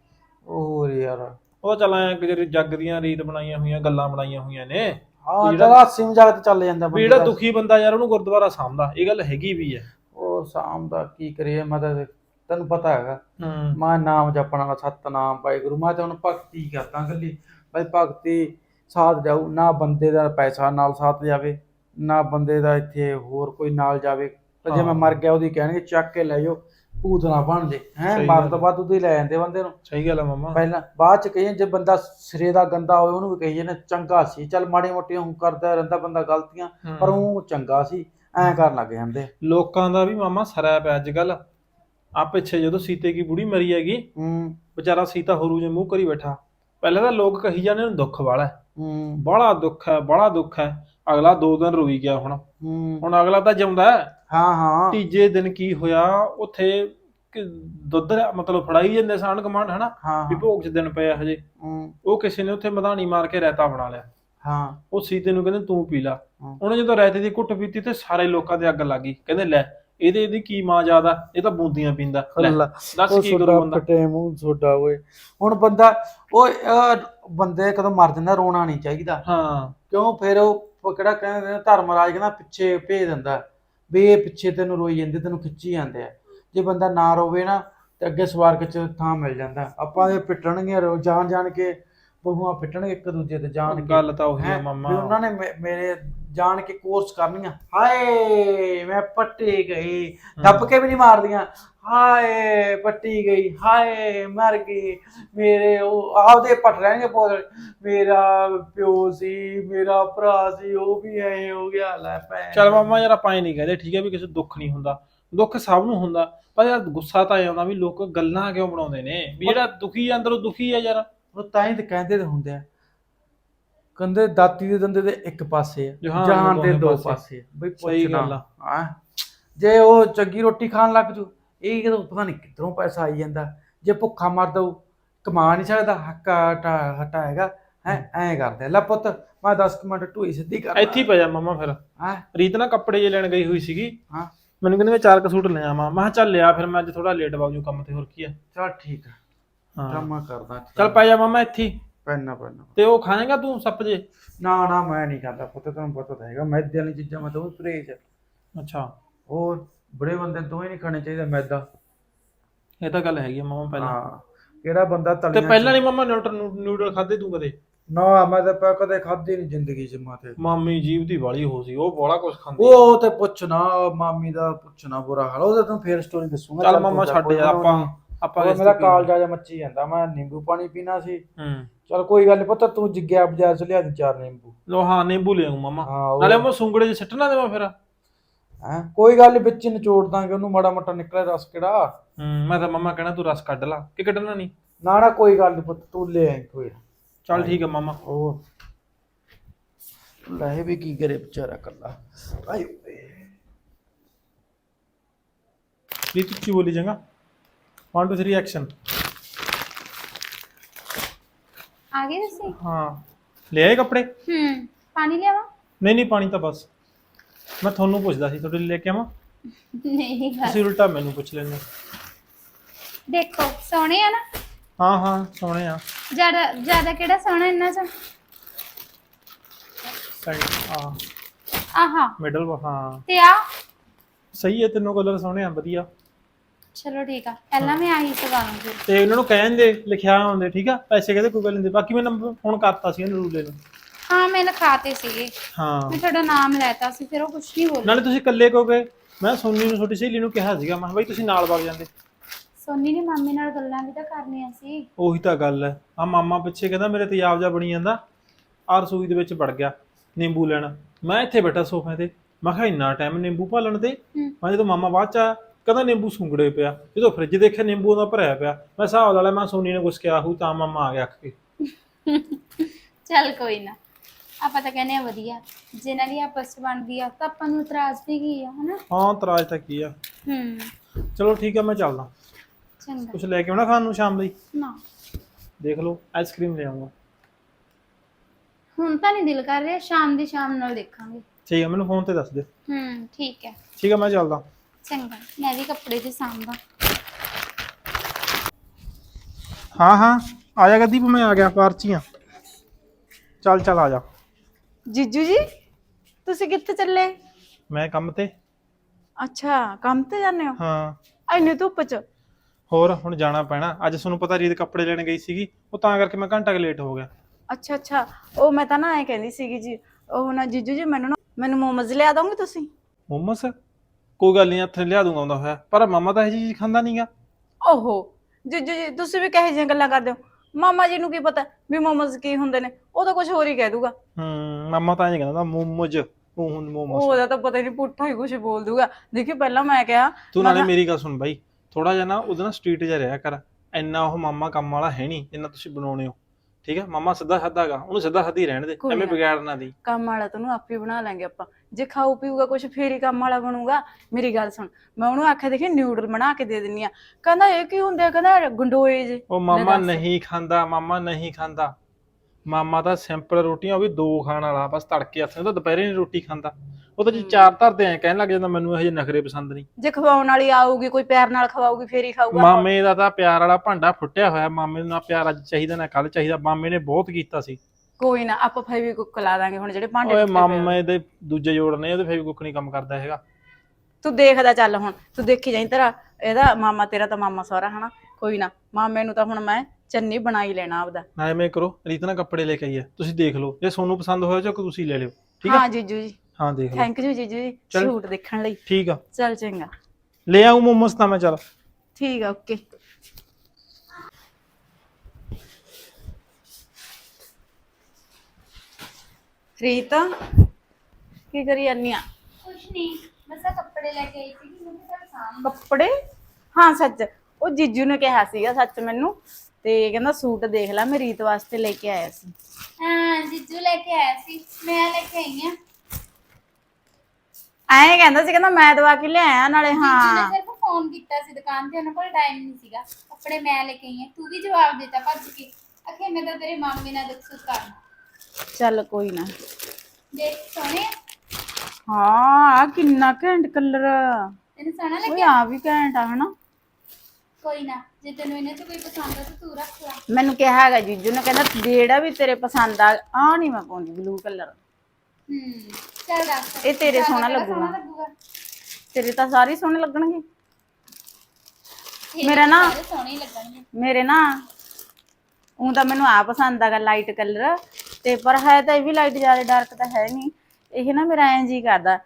ਹੋਰ ਯਾਰ। ਉਹ ਚੱਲ ਐ ਕਿ ਜਿਹੜੀ ਜੱਗ ਦੀਆਂ ਰੀਤ ਬਣਾਈਆਂ ਹੋਈਆਂ ਗੱਲਾਂ ਬਣਾਈਆਂ ਹੋਈਆਂ ਨੇ। ਹਾਂ ਜਿਹੜਾ- ਚਲ ਹਾਸੀ ਮਜ਼ਾਕ ਤੇ ਚੱਲ ਜਾਂਦਾ ਵੀ ਬੰਦੇ ਜਿਹੜਾ। ਦੁਖੀ ਬੰਦਾ ਯਾਰ ਉਹਨੂੰ ਗੁਰਦੁਆਰਾ ਸਾਂਭਦਾ ਇਹ ਗੱਲ ਹੈਗੀ ਵੀ ਹੈ। ਉਹ ਸ਼ਾਮ ਦਾ ਕੀ ਕਰੀਏ ਮੈਂ ਤਾਂ ਤੈਨੂੰ ਪਤਾ ਹੈਗਾ। ਹੂੰ। ਮੈਂ ਨਾਮ ਜਪਣ ਵਾਲਾ ਸਤਨਾਮ ਭਾਈ ਗੁਰੂ ਮੈਂ ਤਾਂ ਹੁਣ ਭਗਤੀ ਕਰਦਾ ਗੱਲੀ ਭਾਈ ਭਗਤੀ ਸਾਥ ਜਾਊ ਨਾ ਬੰਦੇ ਦਾ ਪੈਸਾ ਨਾਲ ਸਾਥ ਜਾਵੇ ਨਾ ਬੰਦੇ ਦਾ ਇੱਥੇ ਹੋਰ ਕੋਈ ਨਾਲ ਜਾਵੇ। ਤੇ ਜੇ ਮੈਂ ਹਾਂ। ਮਰ ਗਿਆ ਉਹਦੀ ਕਹਿਣਗੇ ਚੱਕ ਕੇ ਲੈ ਜਾਓ ਭੂਤ ਨਾ ਬਣ ਜੇ। ਹੈ ਗੱਲ। ਤੋਂ ਬਾਅਦ ਉਹਦੇ ਲੈ ਜਾਂਦੇ ਬੰਦੇ ਨੂੰ। ਸਹੀ ਗੱਲ ਹੈ ਮਾਮਾ। ਪਹਿਲਾਂ ਬਾਅਦ ਚ ਕਹੀਏ ਜੇ ਬੰਦਾ ਸਿਰੇ ਦਾ ਗੰਦਾ ਹੋਵੇ ਉਹਨੂੰ ਵੀ ਕਹੀਏ ਨਾ ਚੰਗਾ ਸੀ। ਚੱਲ ਮਾੜੀ ਮੋਟੀਆਂ ਹੁਣ ਕਰਦਾ ਰਹਿੰਦਾ ਬੰਦਾ ਗਲਤੀਆਂ ਪਰ ਉਹ ਚੰਗਾ ਸੀ। ਐਂ ਕਰਨ ਲੱਗ ਜਾਂਦੇ ਲੋਕਾਂ ਦਾ ਵੀ ਮਾਮਾ ਸਰਿਆ ਪਿਆ ਅੱਜ ਕੱਲ ਆ ਪਿੱਛੇ ਜਦੋਂ ਸੀਤੇ ਕੀ ਬੁੜੀ ਮਰੀ ਹੈਗੀ ਹੂੰ। ਵਿਚਾਰਾ ਸੀਤਾ ਹੋਰੂ ਜੇ ਮੂੰਹ ਕਰੀ ਬੈਠਾ। ਪਹਿਲਾਂ ਤਾਂ ਲੋਕ ਕਹੀ ਜਾਂਦੇ ਨੇ ਦੁੱਖ ਵਾਲਾ ਹੈ। ਹੂੰ। ਬੜਾ ਦੁੱਖ ਹੈ ਬੜਾ ਦੁੱਖ ਹੈ। ਅਗਲਾ ਦੋ ਦਿਨ ਰੋਈ ਗਿਆ ਹੁਣ। ਹੂੰ। ਹੁਣ ਅਗਲਾ ਤਾਂ ਜਿਉਂਦਾ ਹੈ। ਹਾਂ ਹਾਂ। ਤੀਜੇ ਦਿਨ ਕੀ ਹੋਇਆ ਉੱਥੇ ਕਿ ਦੁੱਧ ਮਤਲਬ ਫੜਾਈ ਜਾਂਦੇ ਸਾਨ ਕਮਾਂਡ ਹਨਾ? ਹਾਂ ਵੀ ਭੋਗ ਚ ਦਿਨ ਪਿਆ ਹਜੇ। ਹੂੰ, ਉਹ ਕਿਸੇ ਨੇ ਉੱਥੇ ਮਧਾਣੀ ਮਾਰ ਕੇ ਰਾਇਤਾ ਬਣਾ ਲਿਆ। ਹਾਂ। ਉਹ ਸੀਤੇ ਨੂੰ ਕਹਿੰਦੇ ਤੂੰ ਪੀ ਲਾ। ਹਾਂ। ਉਹਨੇ ਜਦੋਂ ਰਾਇਤੇ ਦੀ ਘੁੱਟ ਪੀਤੀ ਤੇ ਸਾਰੇ ਲੋਕਾਂ ਦੇ ਅੱਗ ਲੱਗੀ ਕਹਿੰਦੇ ਲੈ ਇਹਦੇ ਇਹਦੀ ਕੀ ਮਾਂ ਜ਼ਿਆਦਾ ਇਹ ਤਾਂ ਬੂੰਦੀਆਂ ਪੀਂਦਾ। ਲੈ ਅੱਲਾ ਦੱਸ ਉਹ ਕੀ ਕਰੂ ਬੰਦਾ? ਫਟੇ ਮੂੰਹ ਸੋਡਾ ਓਏ। ਹੁਣ ਬੰਦਾ ਉਹ ਅਹ, ਬੰਦੇ ਕਦੋਂ ਮਰ ਜਾਂਦਾ ਰੋਣਾ ਨਹੀਂ ਚਾਹੀਦਾ। ਹਾਂ। ਕਿਉਂ? ਫਿਰ ਉਹ ਉਹ ਕਿਹੜਾ ਕਹਿੰਦੇ ਨੇ ਧਰਮਰਾਜ ਕਹਿੰਦਾ ਪਿੱਛੇ ਭੇਜ ਦਿੰਦਾ। ਵੀ ਇਹ ਪਿੱਛੇ ਤੈਨੂੰ ਰੋਈ ਜਾਂਦੇ ਤੈਨੂੰ ਖਿੱਚੀ ਜਾਂਦੇ ਆ। ਜੇ ਬੰਦਾ ਨਾ ਰੋਵੇ ਨਾ ਤੇ ਅੱਗੇ ਸਵਾਰਗ ਚ ਥਾਂ ਮਿਲ ਜਾਂਦਾ। ਆਪਾਂ ਇਹ ਪਿੱਟਣਗੇ ਰੋ- ਜਾਣ ਜਾਣ ਕੇ ਬਹੂਆਂ ਪਿੱਟਣਗੇ ਇੱਕ ਦੂਜੇ ਤੇ ਜਾਣ ਕੇ। ਗੱਲ ਤਾਂ ਉਹੀ ਹੈਂ, ਹੈ ਵੀ ਮਾਮਾ ਉਹਨਾਂ ਨੇ ਮੇ- ਮੇਰੇ ਜਾਣ ਕੇ ਕੋਰਸ ਕਰਨੀਆਂ। ਹਾਏ ਮੈਂ ਪੱਟੀ ਗਈ। ਦੱਬ ਕੇ ਵੀ ਨਹੀਂ ਮਾਰਦੀਆਂ। ਹਾਏ ਪੱਟੀ ਗਈ। ਹਾਏ ਮਰ ਗਈ। ਮੇਰੇ ਉਹ ਆਪਦੇ ਪਟ ਰਹਿਣਗੇ ਬੋਲ ਮੇਰਾ ਪਿਓ ਸੀ ਮੇਰਾ ਭਰਾ ਸੀ ਉਹ ਵੀ ਐ ਹੋ ਗਿਆ। ਲੈ ਭੈਣ। ਚੱਲ ਮਾਮਾ ਯਾਰ ਆਪਾਂ ਇਹ ਨਹੀਂ ਕਹਿੰਦੇ ਠੀਕ ਹੈ ਵੀ ਕਿਸੇ ਨੂੰ ਦੁੱਖ ਨਹੀਂ ਹੁੰਦਾ। ਦੁੱਖ ਸਭ ਨੂੰ ਹੁੰਦਾ। ਪਰ ਯਾਰ ਗੁੱਸਾ ਤਾਂ ਆਉਂਦਾ ਵੀ ਲੋਕ ਗੱਲਾਂ ਕਿਉਂ ਬਣਾਉਂਦੇ ਨੇ? ਵੀ ਜਿਹੜਾ ਦੁਖੀ ਆ ਅੰਦਰੋਂ ਦੁਖੀ ਆ ਯਾਰ। ਉਹ ਤਾਂ ਹੀ ਤੇ ਕਹਿੰਦੇ ਤੇ ਹੁੰਦੇ ਆ ਕੰਦੇ ਦਾਤੀ ਦੇ ਦੰਦੇ ਦੇ ਇੱਕ ਪਾਸੇ ਆ ਜਹਾਨ ਜਹਾਨ ਦੇ ਦੋ ਪਾਸੇ। ਆ। ਬਈ ਸਹੀ ਗੱਲ ਆ। ਹਾਂ? ਜੇ ਉਹ ਚੰਗੀ ਰੋਟੀ ਖਾਣ ਲੱਗ ਜੂ ਇਹ ਕਿਦੋਂ ਪਤਾ ਨਹੀਂ ਕਿੱਧਰੋਂ ਪੈਸਾ ਆਈ ਜਾਂਦਾ। ਜੇ ਭੁੱਖਾ ਮਰਦਾ ਉਹ ਕਮਾ ਨਹੀਂ ਸਕਦਾ ਹੱਕਾ ਹਟਾ ਹੈਗਾ। ਹੈ? ਐਂ ਕਰਦੇ। ਲੈ ਪੁੱਤ ਮੈਂ 10 ਮਿੰਟ ਢੂਈ ਸਿੱਧੀ ਕਰ ਇੱਥੇ ਹੀ ਪੈ ਜਾ ਮਾਮਾ ਫਿਰ। ਹਾਂ? ਰੀਤ ਨਾ ਕੱਪੜੇ ਜੇ ਲੈਣ ਗਈ ਹੋਈ ਸੀਗੀ। ਹਾਂ। ਮੈਨੂੰ ਕਹਿੰਦੀ ਮੈਂ ਚਾਰ ਕ ਸੂਟ ਲੈ ਆਵਾਂ। ਮੈਂ ਕਿਹਾ ਚੱਲ ਲਿਆ ਫਿਰ ਮੈਂ ਅੱਜ ਥੋੜਾ ਲੇਟ ਵਗ ਕੰਮ ਤੇ ਹੋਰ ਕੀ ਆ। ਚਲ ਠੀਕ ਆ। ਹਾਂ। ਕੰਮ ਕਰਦਾ ਚੱਲ ਪੈ ਜਾ ਮਾਮਾ ਇੱਥੇ ਹੀ। ਪੈਣਾ ਪੈਣਾ ਤੇ ਉਹ ਖਾਏਗਾ ਤੂੰ ਸੱਪ ਜੇ? ਨਾ ਨਾ ਮੈਂ ਨਹੀਂ ਕਰਦਾ ਪੁੱਤ ਤੈਨੂੰ ਪਤਾ ਤਾਂ ਹੈਗਾ। ਮੈਦੇ ਵਾਲੀ ਚੀਜ਼ਾਂ ਮੈਂ ਤਾਂ ਉਹ ਪਰਹੇਜ ਅੱਛਾ। ਹੋਰ ਬੜੇ ਬੰਦੇ ਹੀ ਨਹੀਂ ਖਾਣੇ ਚਾਹੀਦਾ ਮੈਦਾ। ਇਹ ਤਾਂ ਗੱਲ ਹੈਗੀ ਆ ਮਾਮਾ ਪਹਿਲਾਂ। ਹਾਂ ਕਿਹੜਾ ਬੰਦਾ ਤੇ ਤਲੀਆਂ ਪਹਿਲਾਂ ਨਹੀਂ ਮਾਮਾ ਨਿਊਟਰ ਨਿਊਡਲ ਖਾਦੇ ਤੂੰ ਕਦੇ? ਨਾ ਮੈਂ ਤਾਂ ਪਿਆ ਕਦੇ ਖਾਧੀ ਨਹੀਂ ਜ਼ਿੰਦਗੀ 'ਚ ਮਾਤੇ। ਮਾਮੀ ਜੀਵ ਦੀ ਵਾਲੀ ਹੋ ਸੀ ਉਹ ਬੜਾ ਕੁਝ ਖਾਂਦੀ ਆ। ਉਹ ਤੇ ਪੁੱਛਣਾ ਮਾਮੀ ਦਾ ਪੁੱਛਣਾ ਬੁਰਾ ਹਾਲ ਉਹਦਾ ਤੈਨੂੰ ਫੇਰ ਸਟੋਰੀ ਦੱਸੂਗਾ। ਚੱਲ ਮਾਮਾ ਛੱਡ ਯਾਰ ਆਪਾਂ। ਆਪਾਂ ਉਹ ਮੇਰਾ ਕਾਲਜਾ ਜਿਹਾ ਮੱਚੀ ਜਾਂਦਾ ਮੈਂ ਨਿੰਬੂ ਪਾਣੀ ਪੀਣਾ ਸੀ। ਹੂੰ। ਚਲ ਕੋਈ ਗੱਲ ਨੀ ਪੁੱਤ ਤੂੰ ਜਿੱਗਿਆ ਬਾਜ਼ਾਰ ਚ ਲਿਆ ਦੀ ਚਾਰ ਨਿੰਬੂ। ਲੋ ਹਾਂ ਨਿੰਬੂ ਲਿਆਉਂ ਮਾਮਾ। ਹਾਂ ਉਹ- ਨਾਲੇ ਮੈਂ ਸੁੰਗੜੇ ਚ ਸਿੱਟਣਾ ਦੇਵਾਂ ਫਿਰ। ਹੈਂ ਕੋਈ ਗੱਲ ਨੀ, ਵਿੱਚ ਹੀ ਨਿਚੋੜ ਦਾਂਗੇ ਉਹਨੂੰ ਮਾੜਾ ਮੋਟਾ ਨਿਕਲੇ ਰਸ ਕਿਹੜਾ। ਹੂੰ ਮੈਂ ਤਾਂ ਮਾਮਾ ਕਹਿਣਾ ਤੂੰ ਰਸ ਕੱਢ ਲਾ ਕਿ ਕੱਢਣਾ ਨਹੀਂ ਨਾ ਨਾ ਕੋਈ ਗੱਲ ਨੀ ਪੁੱਤ ਤੂੰ ਲੈ ਆਈ ਕੋਈ ਨਾ। ਚੱਲ ਠੀਕ ਆ ਮਾਮਾ। ਉਹ ਲੈ ਵੀ ਕੀ ਕਰੇ ਵਿਚਾਰਾ ਕੱਲਾ ਆਏ ਓਏ ਵੀ ਤੂੰ ਕੀ ਬੋਲੀ ਜਾਂਗਾ 1 2 3 ਐਕਸ਼ਨ ਆ ਗਏ ਤੁਸੀਂ ਹਾਂ। ਲੈ ਆਏ ਕੱਪੜੇ? ਹੂੰ। ਪਾਣੀ ਲਿਆਵਾ? ਨਹੀਂ ਨਹੀਂ ਪਾਣੀ ਤਾਂ ਬਸ। ਮੈਂ ਤੁਹਾਨੂੰ ਪੁੱਛਦਾ ਸੀ ਤੁਹਾਡੇ ਲਈ ਲੈ ਕੇ ਆਵਾਂ? ਨਹੀਂ ਬਸ। ਤੁਸੀਂ ਉਲਟਾ ਮੈਨੂੰ ਪੁੱਛ ਲੈਂਦੇ ਦੇਖੋ ਸੋਹਣੇ ਆ ਨਾ? ਹਾਂ ਹਾਂ ਸੋਹਣੇ ਆ। ਜ਼ਿਆਦਾ ਜ਼ਿਆਦਾ ਕਿਹੜਾ ਸੋਹਣਾ ਇੰਨਾ ਚ? ਸਾਈਡ ਆ ਆਹਾ। ਮਿਡਲ ਹਾਂ। ਤੇ ਆ ਸਹੀ ਹੈ ਤਿੰਨੋਂ ਕਲਰ ਸੋਹਣੇ ਆ ਵਧੀਆ। ਚਲੋ ਠੀਕ ਆ ਪਹਿਲਾਂ ਮੈਂ ਆਹੀ ਸਵਾ ਲਾਂ ਫਿਰ ਤੇ ਉਹਨਾਂ ਨੂੰ ਕਹਿੰਦੇ ਲਿਖਿਆ ਹੁੰਦੇ ਠੀਕ ਆ? ਪੈਸੇ ਕਹਿੰਦੇ ਕੋਈ ਗੱਲ ਨਹੀਂ ਬਾਕੀ ਮੈਂ ਨੰਬਰ ਫੋਨ ਕਰਤਾ ਸੀ ਇਹਨੂੰ ਰੂਲੇ ਨੂੰ। ਹਾਂ ਮੈਂ ਲਿਖਾਤੇ ਸੀਗੇ। ਹਾਂ। ਮੈਂ ਤੁਹਾਡਾ ਨਾਮ ਲੈਤਾ ਸੀ ਫਿਰ ਉਹ ਕੁਝ ਨਹੀਂ ਬੋਲਿਆ। ਨਾਲੇ ਤੁਸੀਂ ਇਕੱਲੇ ਕਹੋ ਗਏ ਮੈਂ ਸੋਨੀ ਨੂੰ ਛੋਟੀ ਸਹੇਲੀ ਨੂੰ ਕਿਹਾ ਸੀਗਾ ਮੈਂ ਕਿਹਾ ਬਈ ਤੁਸੀਂ ਨਾਲ ਵਗ ਜਾਂਦੇ। ਸੋਨੀ ਨੇ ਮਾਮੇ ਨਾਲ ਗੱਲਾਂ ਵੀ ਤਾਂ ਕਰਨੀਆਂ ਸੀ। ਉਹੀ ਤਾਂ ਗੱਲ ਹੈ। ਆ ਮਾਮਾ ਪਿੱਛੇ ਕਹਿੰਦਾ ਮੇਰੇ ਤੇਜ਼ਾਬ ਜਾ ਬਣੀ ਜਾਂਦਾ। ਆ ਰਸੋਈ ਦੇ ਵਿੱਚ ਵੜ ਗਿਆ ਨਿੰਬੂ ਲੈਣ। ਮੈਂ ਇੱਥੇ ਬੈਠਾ ਸੋਫੇ ਤੇ। ਮੈਂ ਕਿਹਾ ਇੰਨਾ ਟਾਈਮ ਨਿੰਬੂ ਭਾਲਣ ਤੇ। ਮੈਂ ਜਦੋਂ ਮਾਮਾ ਬਾਅਦ ਚ ਆਇਆ ਕਹਿੰਦਾ ਨਿੰਬੂ ਸੁੰਗੜੇ ਪਿਆ। ਜਦੋਂ ਫ੍ਰਿਜ ਦੇਖਿਆ ਨਿੰਬੂ ਦਾ ਭਰਿਆ ਪਿਆ। ਮੈਂ ਹਿਸਾਬ ਲਾ ਲਿਆ ਮੈਂ ਸੋਨੀ ਨੇ ਕੁਛ ਕਿਹਾ ਹੂ ਤਾਂ ਮਾਮਾ ਆ ਗਿਆ ਅੱਖ ਕੇ ਚੱਲ ਕੋਈ ਨਾ। ਆਪਾਂ ਤਾਂ ਕਹਿੰਦੇ ਆ ਵਧੀਆ। ਜਿਨ੍ਹਾਂ ਦੀ ਆਪਸ ਚ ਬਣਦੀ ਆ ਤਾਂ ਆਪਾਂ ਨੂੰ ਇਤਰਾਜ਼ ਵੀ ਕੀ ਆ ਹਨਾ? ਹਾਂ ਤਰਾਜ ਤਾਂ ਕੀ ਆ। ਹੂੰ। ਚਲੋ ਠੀਕ ਆ ਮੈਂ ਚੱਲਦਾ। ਚੰਗਾ। ਕੁਛ ਲੈ ਕੇ ਆਉਣਾ ਖਾਣ ਨੂੰ ਸ਼ਾਮ ਲਈ? ਨਾ। ਦੇਖ ਲਓ ਆਈਸਕ੍ਰੀਮ ਲੈ ਆਉਂਗਾ ਹੁਣ ਤਾਂ ਨਹੀਂ ਦਿਲ ਕਰ ਰਿਹਾ ਸ਼ਾਮ ਦੀ ਸ਼ਾਮ ਨਾਲ ਦੇਖਾਂਗੇ। ਠੀਕ ਆ ਮੈਨੂੰ ਫੋਨ ਤੇ ਦੱਸ ਦੇ। ਹੂੰ ਠੀਕ ਹੈ ਠੀਕ ਆ ਮੈਂ ਚੱਲਦਾ। ਚੰਗਾ ਮੈਂ ਵੀ ਕੱਪੜੇ ਤੇ ਸਾਂਭਾਂ। ਹਾਂ ਹਾਂ ਆ ਜਾ ਗਦੀਪ ਮੈਂ ਆ ਗਿਆ ਪਾਰਚੀਆਂ ਚੱਲ ਚੱਲ ਆ ਜਾ। ਜੀਜੂ ਜੀ ਤੁਸੀਂ ਕਿੱਥੇ ਚੱਲੇ? ਮੈਂ ਕੰਮ ਤੇ। ਅੱਛਾ ਕੰਮ ਤੇ ਜਾਂਦੇ ਹੋ? ਹਾਂ। ਐਨੇ ਧੁੱਪ ਚ? ਹੋਰ ਹੁਣ ਜਾਣਾ ਪੈਣਾ। ਅੱਜ ਤੁਹਾਨੂੰ ਪਤਾ ਰੀਤ ਕੱਪੜੇ ਲੈਣ ਗਈ ਸੀਗੀ ਉਹ ਤਾਂ ਕਰਕੇ ਮੈਂ ਘੰਟਾ ਕੁ ਲੇਟ ਹੋ ਗਿਆ। ਅੱਛਾ ਅੱਛਾ ਉਹ ਮੈਂ ਤਾਂ ਨਾ ਐ ਕਹਿੰਦੀ ਸੀਗੀ ਜੀ ਉਹ ਨਾ ਜੀਜੂ ਜੀ ਮੈਨੂੰ ਨਾ ਮੈਨੂੰ ਮੋਮੋਜ਼ ਲਿਆ ਦੋਗੇ ਤੁਸੀਂ? ਮੋਮਸ ਕੋਈ ਗੱਲ ਨਹੀਂ ਹੱਥ ਲਿਆ ਦੂੰਗਾ ਆਉਂਦਾ ਹੋਇਆ। ਪਰ ਮਾਮਾ ਤਾਂ ਇਹ ਜੀ ਚੀਜ਼ ਖਾਂਦਾ ਨਹੀਂਗਾ ਓਹੋ ਜੀਜੂ ਜੀ ਤੁਸੀਂ ਵੀ ਕਹੇ ਜਿਹੀਆਂ ਗੱਲਾਂ ਕਰਦੇ ਹੋ ਮਾਮਾ ਜੀ ਨੂੰ ਕੀ ਪਤਾ ਵੀ ਮੋਮੋਜ਼ ਕੀ ਹੁੰਦੇ ਨੇ ਉਹ ਤਾਂ ਕੁਝ ਹੋਰ ਹੀ ਕਹਿ ਦੂਗਾ। ਹੂੰ ਮਾਮਾ ਤਾਂ ਇਹ ਕਹਿੰਦਾ ਮੋਮੋਜ ਉਹ ਹੁਣ ਮੋਮੋਸ ਉਹਦਾ ਤਾਂ ਪਤਾ ਨਹੀਂ ਪੁੱਠਾ ਹੀ ਕੁਝ ਬੋਲ ਦੂਗਾ। ਦੇਖੀ ਪਹਿਲਾਂ ਮੈਂ ਕਿਹਾ ਤੂੰ ਨਾਲੇ ਮੇਰੀ ਗੱਲ ਸੁਣ ਬਾਈ ਥੋੜਾ ਜਿਹਾ ਨਾ ਉਹਦੇ ਨਾਲ ਸਟਰੀਟ ਜਿਹਾ ਰਿਹਾ ਕਰ। ਇੰਨਾ ਉਹ ਮਾਮਾ ਕੰਮ ਵਾਲਾ ਹੈ ਨਹੀਂ ਜਿੰਨਾ ਤੁਸੀਂ ਬਣਾਉਣੇ ਹੋ। ਠੀਕ ਹੈ ਮਾਮਾ ਸਿੱਧਾ ਸਾਦਾਗਾ ਉਹਨੂੰ ਸਿੱਧਾ ਸਾਦੀ ਰਹਿਣ ਦੇ ਕੋਈ ਐਵੇਂ ਨਾ। ਵਿਗਾੜਨਾ ਦੀ। ਕੰਮ ਵਾਲਾ ਤੈਨੂੰ ਆਪੇ ਬਣਾ ਲਾਂਗੇ ਆਪਾਂ। ਜੇ ਖਾਊ ਪੀਊਗਾ ਕੁਝ ਫੇਰ ਹੀ ਕੰਮ ਵਾਲਾ ਬਣੂਗਾ। ਮੇਰੀ ਗੱਲ ਸੁਣ ਮੈਂ ਉਹਨੂੰ ਆਖਿਆ ਦੇਖੀ ਨਿਊਡਲ ਬਣਾ ਕੇ ਦੇ ਦਿੰਨੀ ਆ। ਕਹਿੰਦਾ ਇਹ ਕੀ ਹੁੰਦੇ ਆ? ਕਹਿੰਦਾ ਗੰਡੋਏ ਜੇ। ਉਹ ਮਾਮਾ ਦੱਸ। ਨਹੀਂ ਖਾਂਦਾ ਮਾਮਾ ਨਹੀਂ ਖਾਂਦਾ। ਮਾਮਾ ਤਾਂ ਸਿੰਪਲ ਰੋਟੀਆਂ ਉਹ ਵੀ ਦੋ ਖਾਣ ਵਾਲਾ। ਬਸ ਤੜਕੇ ਹੱਥ ਤਾਂ ਦੁਪਹਿਰੇ ਨਹੀਂ ਰੋਟੀ ਖਾਂਦਾ। ਉਹ ਤਾਂ ਜੇ ਚਾਰ ਧਰਦੇ ਐ ਕਹਿਣ ਲੱਗ ਜਾਂਦਾ ਮੈਨੂੰ ਇਹੋ ਜਿਹੇ ਨਖਰੇ ਪਸੰਦ ਨਹੀਂ। ਜੇ ਖਵਾਉਣ ਵਾਲੀ ਆਊਗੀ ਕੋਈ ਪਿਆਰ ਨਾਲ ਖਵਾਊਗੀ ਫੇਰ ਹੀ ਖਾਊਗਾ। ਮਾਮੇ ਦਾ ਤਾਂ ਪਿਆਰ ਵਾਲਾ ਭਾਂਡਾ ਫੁੱਟਿਆ ਹੋਇਆ ਮਾਮੇ ਨੂੰ ਨਾ ਪਿਆਰ ਅੱਜ ਚਾਹੀਦਾ ਨਾ ਕੱਲ ਚਾਹੀਦਾ ਮਾਮੇ ਨੇ ਬਹੁਤ ਕੀਤਾ ਸੀ। ਕੋਈ ਨਾ ਆਪਾਂ ਫੇਵੀ ਕੁੱਕ ਲਾ ਦਾਂਗੇ ਹੁਣ ਜਿਹੜੇ ਭਾਂਡੇ ਓਏ। ਮਾਮੇ ਦੇ ਦੂਜੇ ਜੋੜ ਨੇ ਉਹਦੇ ਫੇਰ ਕੁੱਕ ਨਹੀਂ ਕੰਮ ਕਰਦਾ ਹੈਗਾ। ਤੂੰ ਦੇਖਦਾ ਚੱਲ ਹੁਣ ਤੂੰ ਦੇਖੀ ਜਾਈਂ ਤੇਰਾ ਇਹਦਾ ਮਾਮਾ ਤੇਰਾ ਤਾਂ ਮਾਮਾ ਸਹੁਰਾ ਹਨਾ? ਕੋਈ ਨਾ ਮਾਮੇ ਨੂੰ ਤਾਂ ਹੁਣ ਮੈਂ ਚੰਨੀ ਬਣਾ ਹੀ ਲੈਣਾ ਆਪਦਾ। ਨਾ ਐਵੇਂ ਕਰੋ ਰੀਤ ਨਾਲ ਕੱਪੜੇ ਲੈ ਕੇ ਆਈ ਹੈ ਤੁਸੀਂ ਦੇਖ ਲਓ ਜੇ ਤੁਹਾਨੂੰ ਪਸੰਦ ਹੋਇਆ ਤਾਂ ਤੁਸੀਂ ਲੈ ਲਿਓ ਠੀਕ ਹੈ ਹਾਂ ਜੀਜੂ ਜੀ। ਹਾਂ ਦੇਖ ਲਓ। ਥੈਂਕ ਯੂ ਜੀਜੂ ਜੀ ਚੱਲ। ਸ਼ੂਟ ਦੇਖਣ ਲਈ। ਠੀਕ ਆ। ਚੱਲ ਚੰਗਾ। ਲੈ ਆਉਂ ਮੋਮੋਸ ਤਾਂ ਮੈਂ ਚੱਲ। ਠੀਕ ਆ ਓਕੇ। ਰੀਤਾ ਕੀ ਕਰੀ ਜਾਨੀ ਆ? ਕੁਛ ਨਹੀਂ ਬਸ ਆਹ ਕੱਪੜੇ ਲੈ ਕੇ ਆਈ ਸੀ ਕਿ ਮੈਨੂੰ ਤਾਂ ਸਾਂਭ ਕੱਪੜੇ? ਹਾਂ ਸੱਚ। ਉਹ ਜੀਜੂ ਨੇ ਕਿਹਾ ਸੀਗਾ ਸੱਚ ਮੈਨੂੰ। ਤੇ ਕਹਿੰਦਾ ਸੂਟ ਦੇਖ ਲੈ ਮੈਂ ਰੀਤ ਵਾਸਤੇ ਲੈ ਕੇ ਆਇਆ ਸੀ। ਹਾਂ ਜੀਜੂ ਲੈ ਕੇ ਆਇਆ ਸੀ। ਮੈਂ ਲੈ ਕੇ ਆਈ ਆ। ਐਂ ਕਹਿੰਦਾ ਸੀ ਕਹਿੰਦਾ ਮੈਂ ਦਵਾ ਕੇ ਲਿਆਇਆ ਨਾਲੇ ਹਾਂ ਨੇ ਸਿਰਫ ਫੋਨ ਕੀਤਾ ਸੀ ਦੁਕਾਨ ਤੇ ਉਹਨਾਂ ਕੋਲ ਟਾਈਮ ਨਹੀਂ ਸੀਗਾ। ਕੱਪੜੇ ਮੈਂ ਲੈ ਕੇ ਆਈ ਆ ਤੂੰ ਵੀ ਜਵਾਬ ਦਿੱਤਾ ਭੱਜ ਕੇ। ਅਖੇ ਮੈਂ ਤਾਂ ਤੇਰੇ ਮਾਮੇ ਨਾਲ ਦੁੱਖ ਸੁੱਖ ਕਰਨਾ ਚੱਲ ਕੋਈ ਨਾ। ਦੇਖ ਸੋਹਣੇ ਆ? ਹਾਂ ਆ ਕਿੰਨਾ ਘੈਂਟ ਕਲਰ ਤੈਨੂੰ ਸੋਹਣਾ ਓਏ ਲੱਗਿਆ? ਆ ਵੀ ਘੈਂਟ ਆ ਹਨਾ? ਕੋਈ ਨਾ ਜੇ ਤੈਨੂੰ ਇਹਨਾਂ ਚ ਕੋਈ ਪਸੰਦ ਆ ਤਾਂ ਤੂੰ ਰੱਖ ਲੈ। ਮੈਨੂੰ ਕਿਹਾ ਹੈਗਾ ਜੀਜੂ ਨੇ ਕਹਿੰਦਾ ਜਿਹੜਾ ਵੀ ਤੇਰੇ ਪਸੰਦ ਆ ਆ ਨਹੀਂ ਮੈਂ ਪਾਉਂਦੀ ਬਲੂ ਕਲਰ ਹੂੰ। ਚੱਲ ਦੱਸ ਇਹ ਤੇਰੇ ਸੋਹਣਾ ਲੱਗੂਗਾ। ਤੇਰੇ ਤਾਂ ਸਾਰੇ ਹੀ ਸੋਹਣੇ ਲੱਗਣਗੇ। ਮੇਰਾ ਨਾ- ਸੋਹਣੇ ਲੱਗਣਗੇ। ਮੇਰੇ ਨਾ ਉਹ ਤਾਂ ਮੈਨੂੰ ਆ ਪਸੰਦ ਆਗਾ ਲਾਈਟ ਕਲਰ ਤੇ ਪਰ ਹੈ ਤਾਂ ਇਹ ਵੀ ਲਾਈਟ ਜ਼ਿਆਦਾ ਡਾਰਕ ਤਾਂ ਹੈ ਨਹੀਂ। ਇਹ ਨਾ ਮੇਰਾ ਐਂ ਜੀ ਕਰਦਾ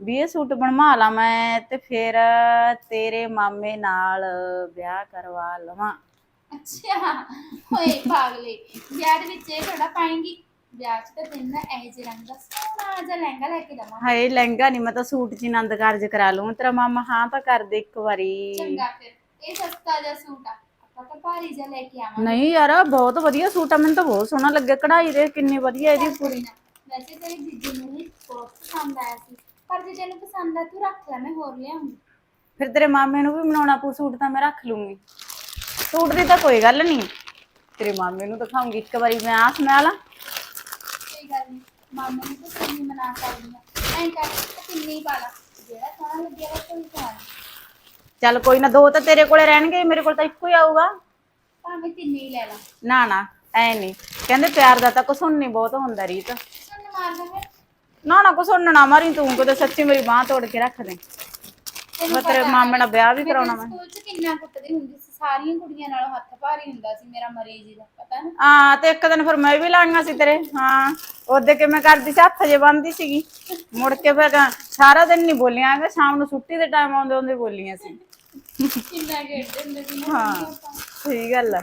ਵੀ ਇਹ ਸੂਟ ਬਣਵਾ ਲਾ ਮੈਂ ਤੇ ਫਿਰ ਤੇਰੇ ਮਾਮੇ ਨਾਲ ਵਿਆਹ ਕਰਵਾ ਲਵਾਂ। ਅੱਛਾ ਓਏ ਪਾਗਲੇ ਵਿਆਹ ਦੇ ਵਿੱਚ ਇਹ ਥੋੜਾ ਪਾਏਂਗੀ? ਵਿਆਹ 'ਚ ਤਾਂ ਤੈਨੂੰ ਨਾ ਇਹ ਜਿਹੇ ਰੰਗ ਦਾ ਸੋਹਣਾ ਜਿਹਾ ਲਹਿੰਗਾ ਲੈ ਕੇ ਦਵਾਂ। ਹਾਏ ਲਹਿੰਗਾ ਨਹੀਂ ਮੈਂ ਤਾਂ ਸੂਟ 'ਚ ਹੀ ਆਨੰਦ ਕਾਰਜ ਕਰਾ ਲੂੰ ਤੇਰਾ ਮਾਮਾ ਹਾਂ ਤਾਂ ਕਰ ਦੇ ਇੱਕ ਵਾਰੀ। ਚੰਗਾ ਫਿਰ ਇਹ ਸਸਤਾ ਜਿਹਾ ਸੂਟ ਆ। ਆਪਾਂ ਤਾਂ ਭਾਰੀ ਜਿਹਾ ਲੈ ਕੇ ਆਵਾਂਗੇ। ਨਹੀਂ ਯਾਰ ਬਹੁਤ ਵਧੀਆ ਸੂਟ ਆ ਮੈਨੂੰ ਤਾਂ ਬਹੁਤ ਸੋਹਣਾ ਲੱਗਿਆ। ਕਢਾਈ ਦੇ ਕਿੰਨੀ ਵਧੀਆ ਇਹਦੀ ਪੂਰੀ। ਵੈਸੇ ਤੇਰੀ ਜੀਜੂ ਨੂੰ ਵੀ ਬਹੁਤ ਪਸੰਦ ਆਇਆ ਸੀ। ਪਰ ਜੇ ਤੈਨੂੰ ਪਸੰਦ ਆ ਤੂੰ ਰੱਖ ਲੈ ਮੈਂ ਹੋਰ ਲਿਆਉਂਗੀ। ਫਿਰ ਤੇਰੇ ਮਾਮੇ ਨੂੰ ਵੀ ਬਣਾਉਣਾ ਪਊ ਸੂਟ ਤਾਂ ਮੈਂ ਰੱਖ ਲੂੰਗੀ। ਸੂਟ ਦੀ ਤਾਂ ਕੋਈ ਗੱਲ ਨਹੀਂ ਤੇਰੇ ਮਾਮੇ ਨੂੰ ਦਿਖਾਉਂਗੀ ਇੱਕ ਵਾਰੀ ਮੈਂ ਆ ਸਮੈਲ ਆ। ਗੱਲ ਨਹੀਂ ਮਾਮੇ ਨੂੰ ਤਾਂ ਤੈਨੂੰ ਮਨਾ ਸਕਦੀ ਆ। ਐਂ ਕਰ ਕਿੰਨੀ ਹੀ ਪਾ ਲਾ। ਜਿਹੜਾ ਸੋਹਣਾ ਲੱਗਿਆ ਉਹ ਕੋਈ ਪਾ ਲਾ। ਚੱਲ ਕੋਈ ਨਾ ਦੋ ਤਾਂ ਤੇਰੇ ਕੋਲੇ ਰਹਿਣਗੇ ਮੇਰੇ ਕੋਲ ਤਾਂ ਇੱਕੋ ਹੀ ਆਊਗਾ। ਭਾਵੇਂ ਤਿੰਨੇ ਹੀ ਲੈ ਲਾ। ਨਾ ਨਾ ਐ ਨਹੀਂ ਕਹਿੰਦੇ ਪਿਆਰ ਦਾ ਤਾਂ ਕੁਸੁੰਨ ਨਹੀਂ ਬਹੁਤ ਹੁੰਦਾ ਰੀਤ। ਸੁਣ ਮਾਰਦਾ ਫਿਰ? ਨਾ ਨਾ ਕੁਸੁੰਨ ਨਾ ਮਾਰੀ ਤੂੰ ਕਿਤੇ ਸੱਚੀ ਮੇਰੀ ਬਾਹ ਤੋੜ ਕੇ ਰੱਖ ਦੇ। ਤੈਨੂੰ ਮੈਂ ਤੇਰੇ ਪਤਾ ਮਾਮੇ ਨਾਲ ਵਿਆਹ ਵੀ ਕਰਾਉਣਾ ਮੈਂ ਸਕੂਲ 'ਚ ਕਿੰਨਾ ਕੁੱਟਦੀ ਹੁੰਦੀ ਸੀ। ਸਾਰੀਆਂ ਕੁੜੀਆਂ ਨਾਲੋਂ ਹੱਥ ਭਾਰੀ ਹੁੰਦਾ ਸੀ ਮੇਰਾ ਮਰੀਜ਼ ਦਾ ਪਤਾ ਨਾ? ਹਾਂ ਤੇ ਇੱਕ ਦਿਨ ਫਿਰ ਮੈਂ ਵੀ ਲਾਈਆਂ ਸੀ ਤੇਰੇ। ਹਾਂ ਉਹਦੇ ਕਿਵੇਂ ਕਰਦੀ ਸੀ ਹੱਥ ਜੇ ਬੰਨਦੀ ਸੀਗੀ। ਮੁੜ ਕੇ ਫਿਰ ਸਾਰਾ ਦਿਨ ਨਹੀਂ ਬੋਲੀਆਂ ਹੈਗਾ ਸ਼ਾਮ ਨੂੰ ਛੁੱਟੀ ਦੇ ਟਾਈਮ ਆਉਂਦੇ ਆਉਂਦੇ ਬੋਲੀਆਂ ਸੀ। ਕਿੰਨਾ ਖੇਡਦੇ ਹੁੰਦੇ ਸੀ ਨਾ ਹਾਂ। ਸਹੀ ਗੱਲ ਆ।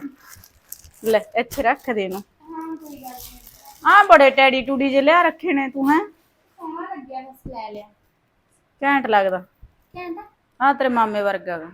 ਲੈ ਇੱਥੇ ਰੱਖ ਦੇ ਇਹਨੂੰ। ਹਾਂ ਕੋਈ ਗੱਲ ਨਹੀਂ ਆ ਬੜੇ ਟੈਡੀ ਟੂਡੀ ਜੇ ਲਿਆ ਰੱਖੇ ਨੇ ਤੂੰ ਹੈ? ਸੋਹਣਾ ਲੱਗਿਆ ਬਸ ਲੈ ਲਿਆ। ਘੈਂਟ ਲੱਗਦਾ। ਕਹਿੰਦਾ ਆ? ਤੇਰੇ ਮਾਮੇ ਵਰਗਾ ਗਾ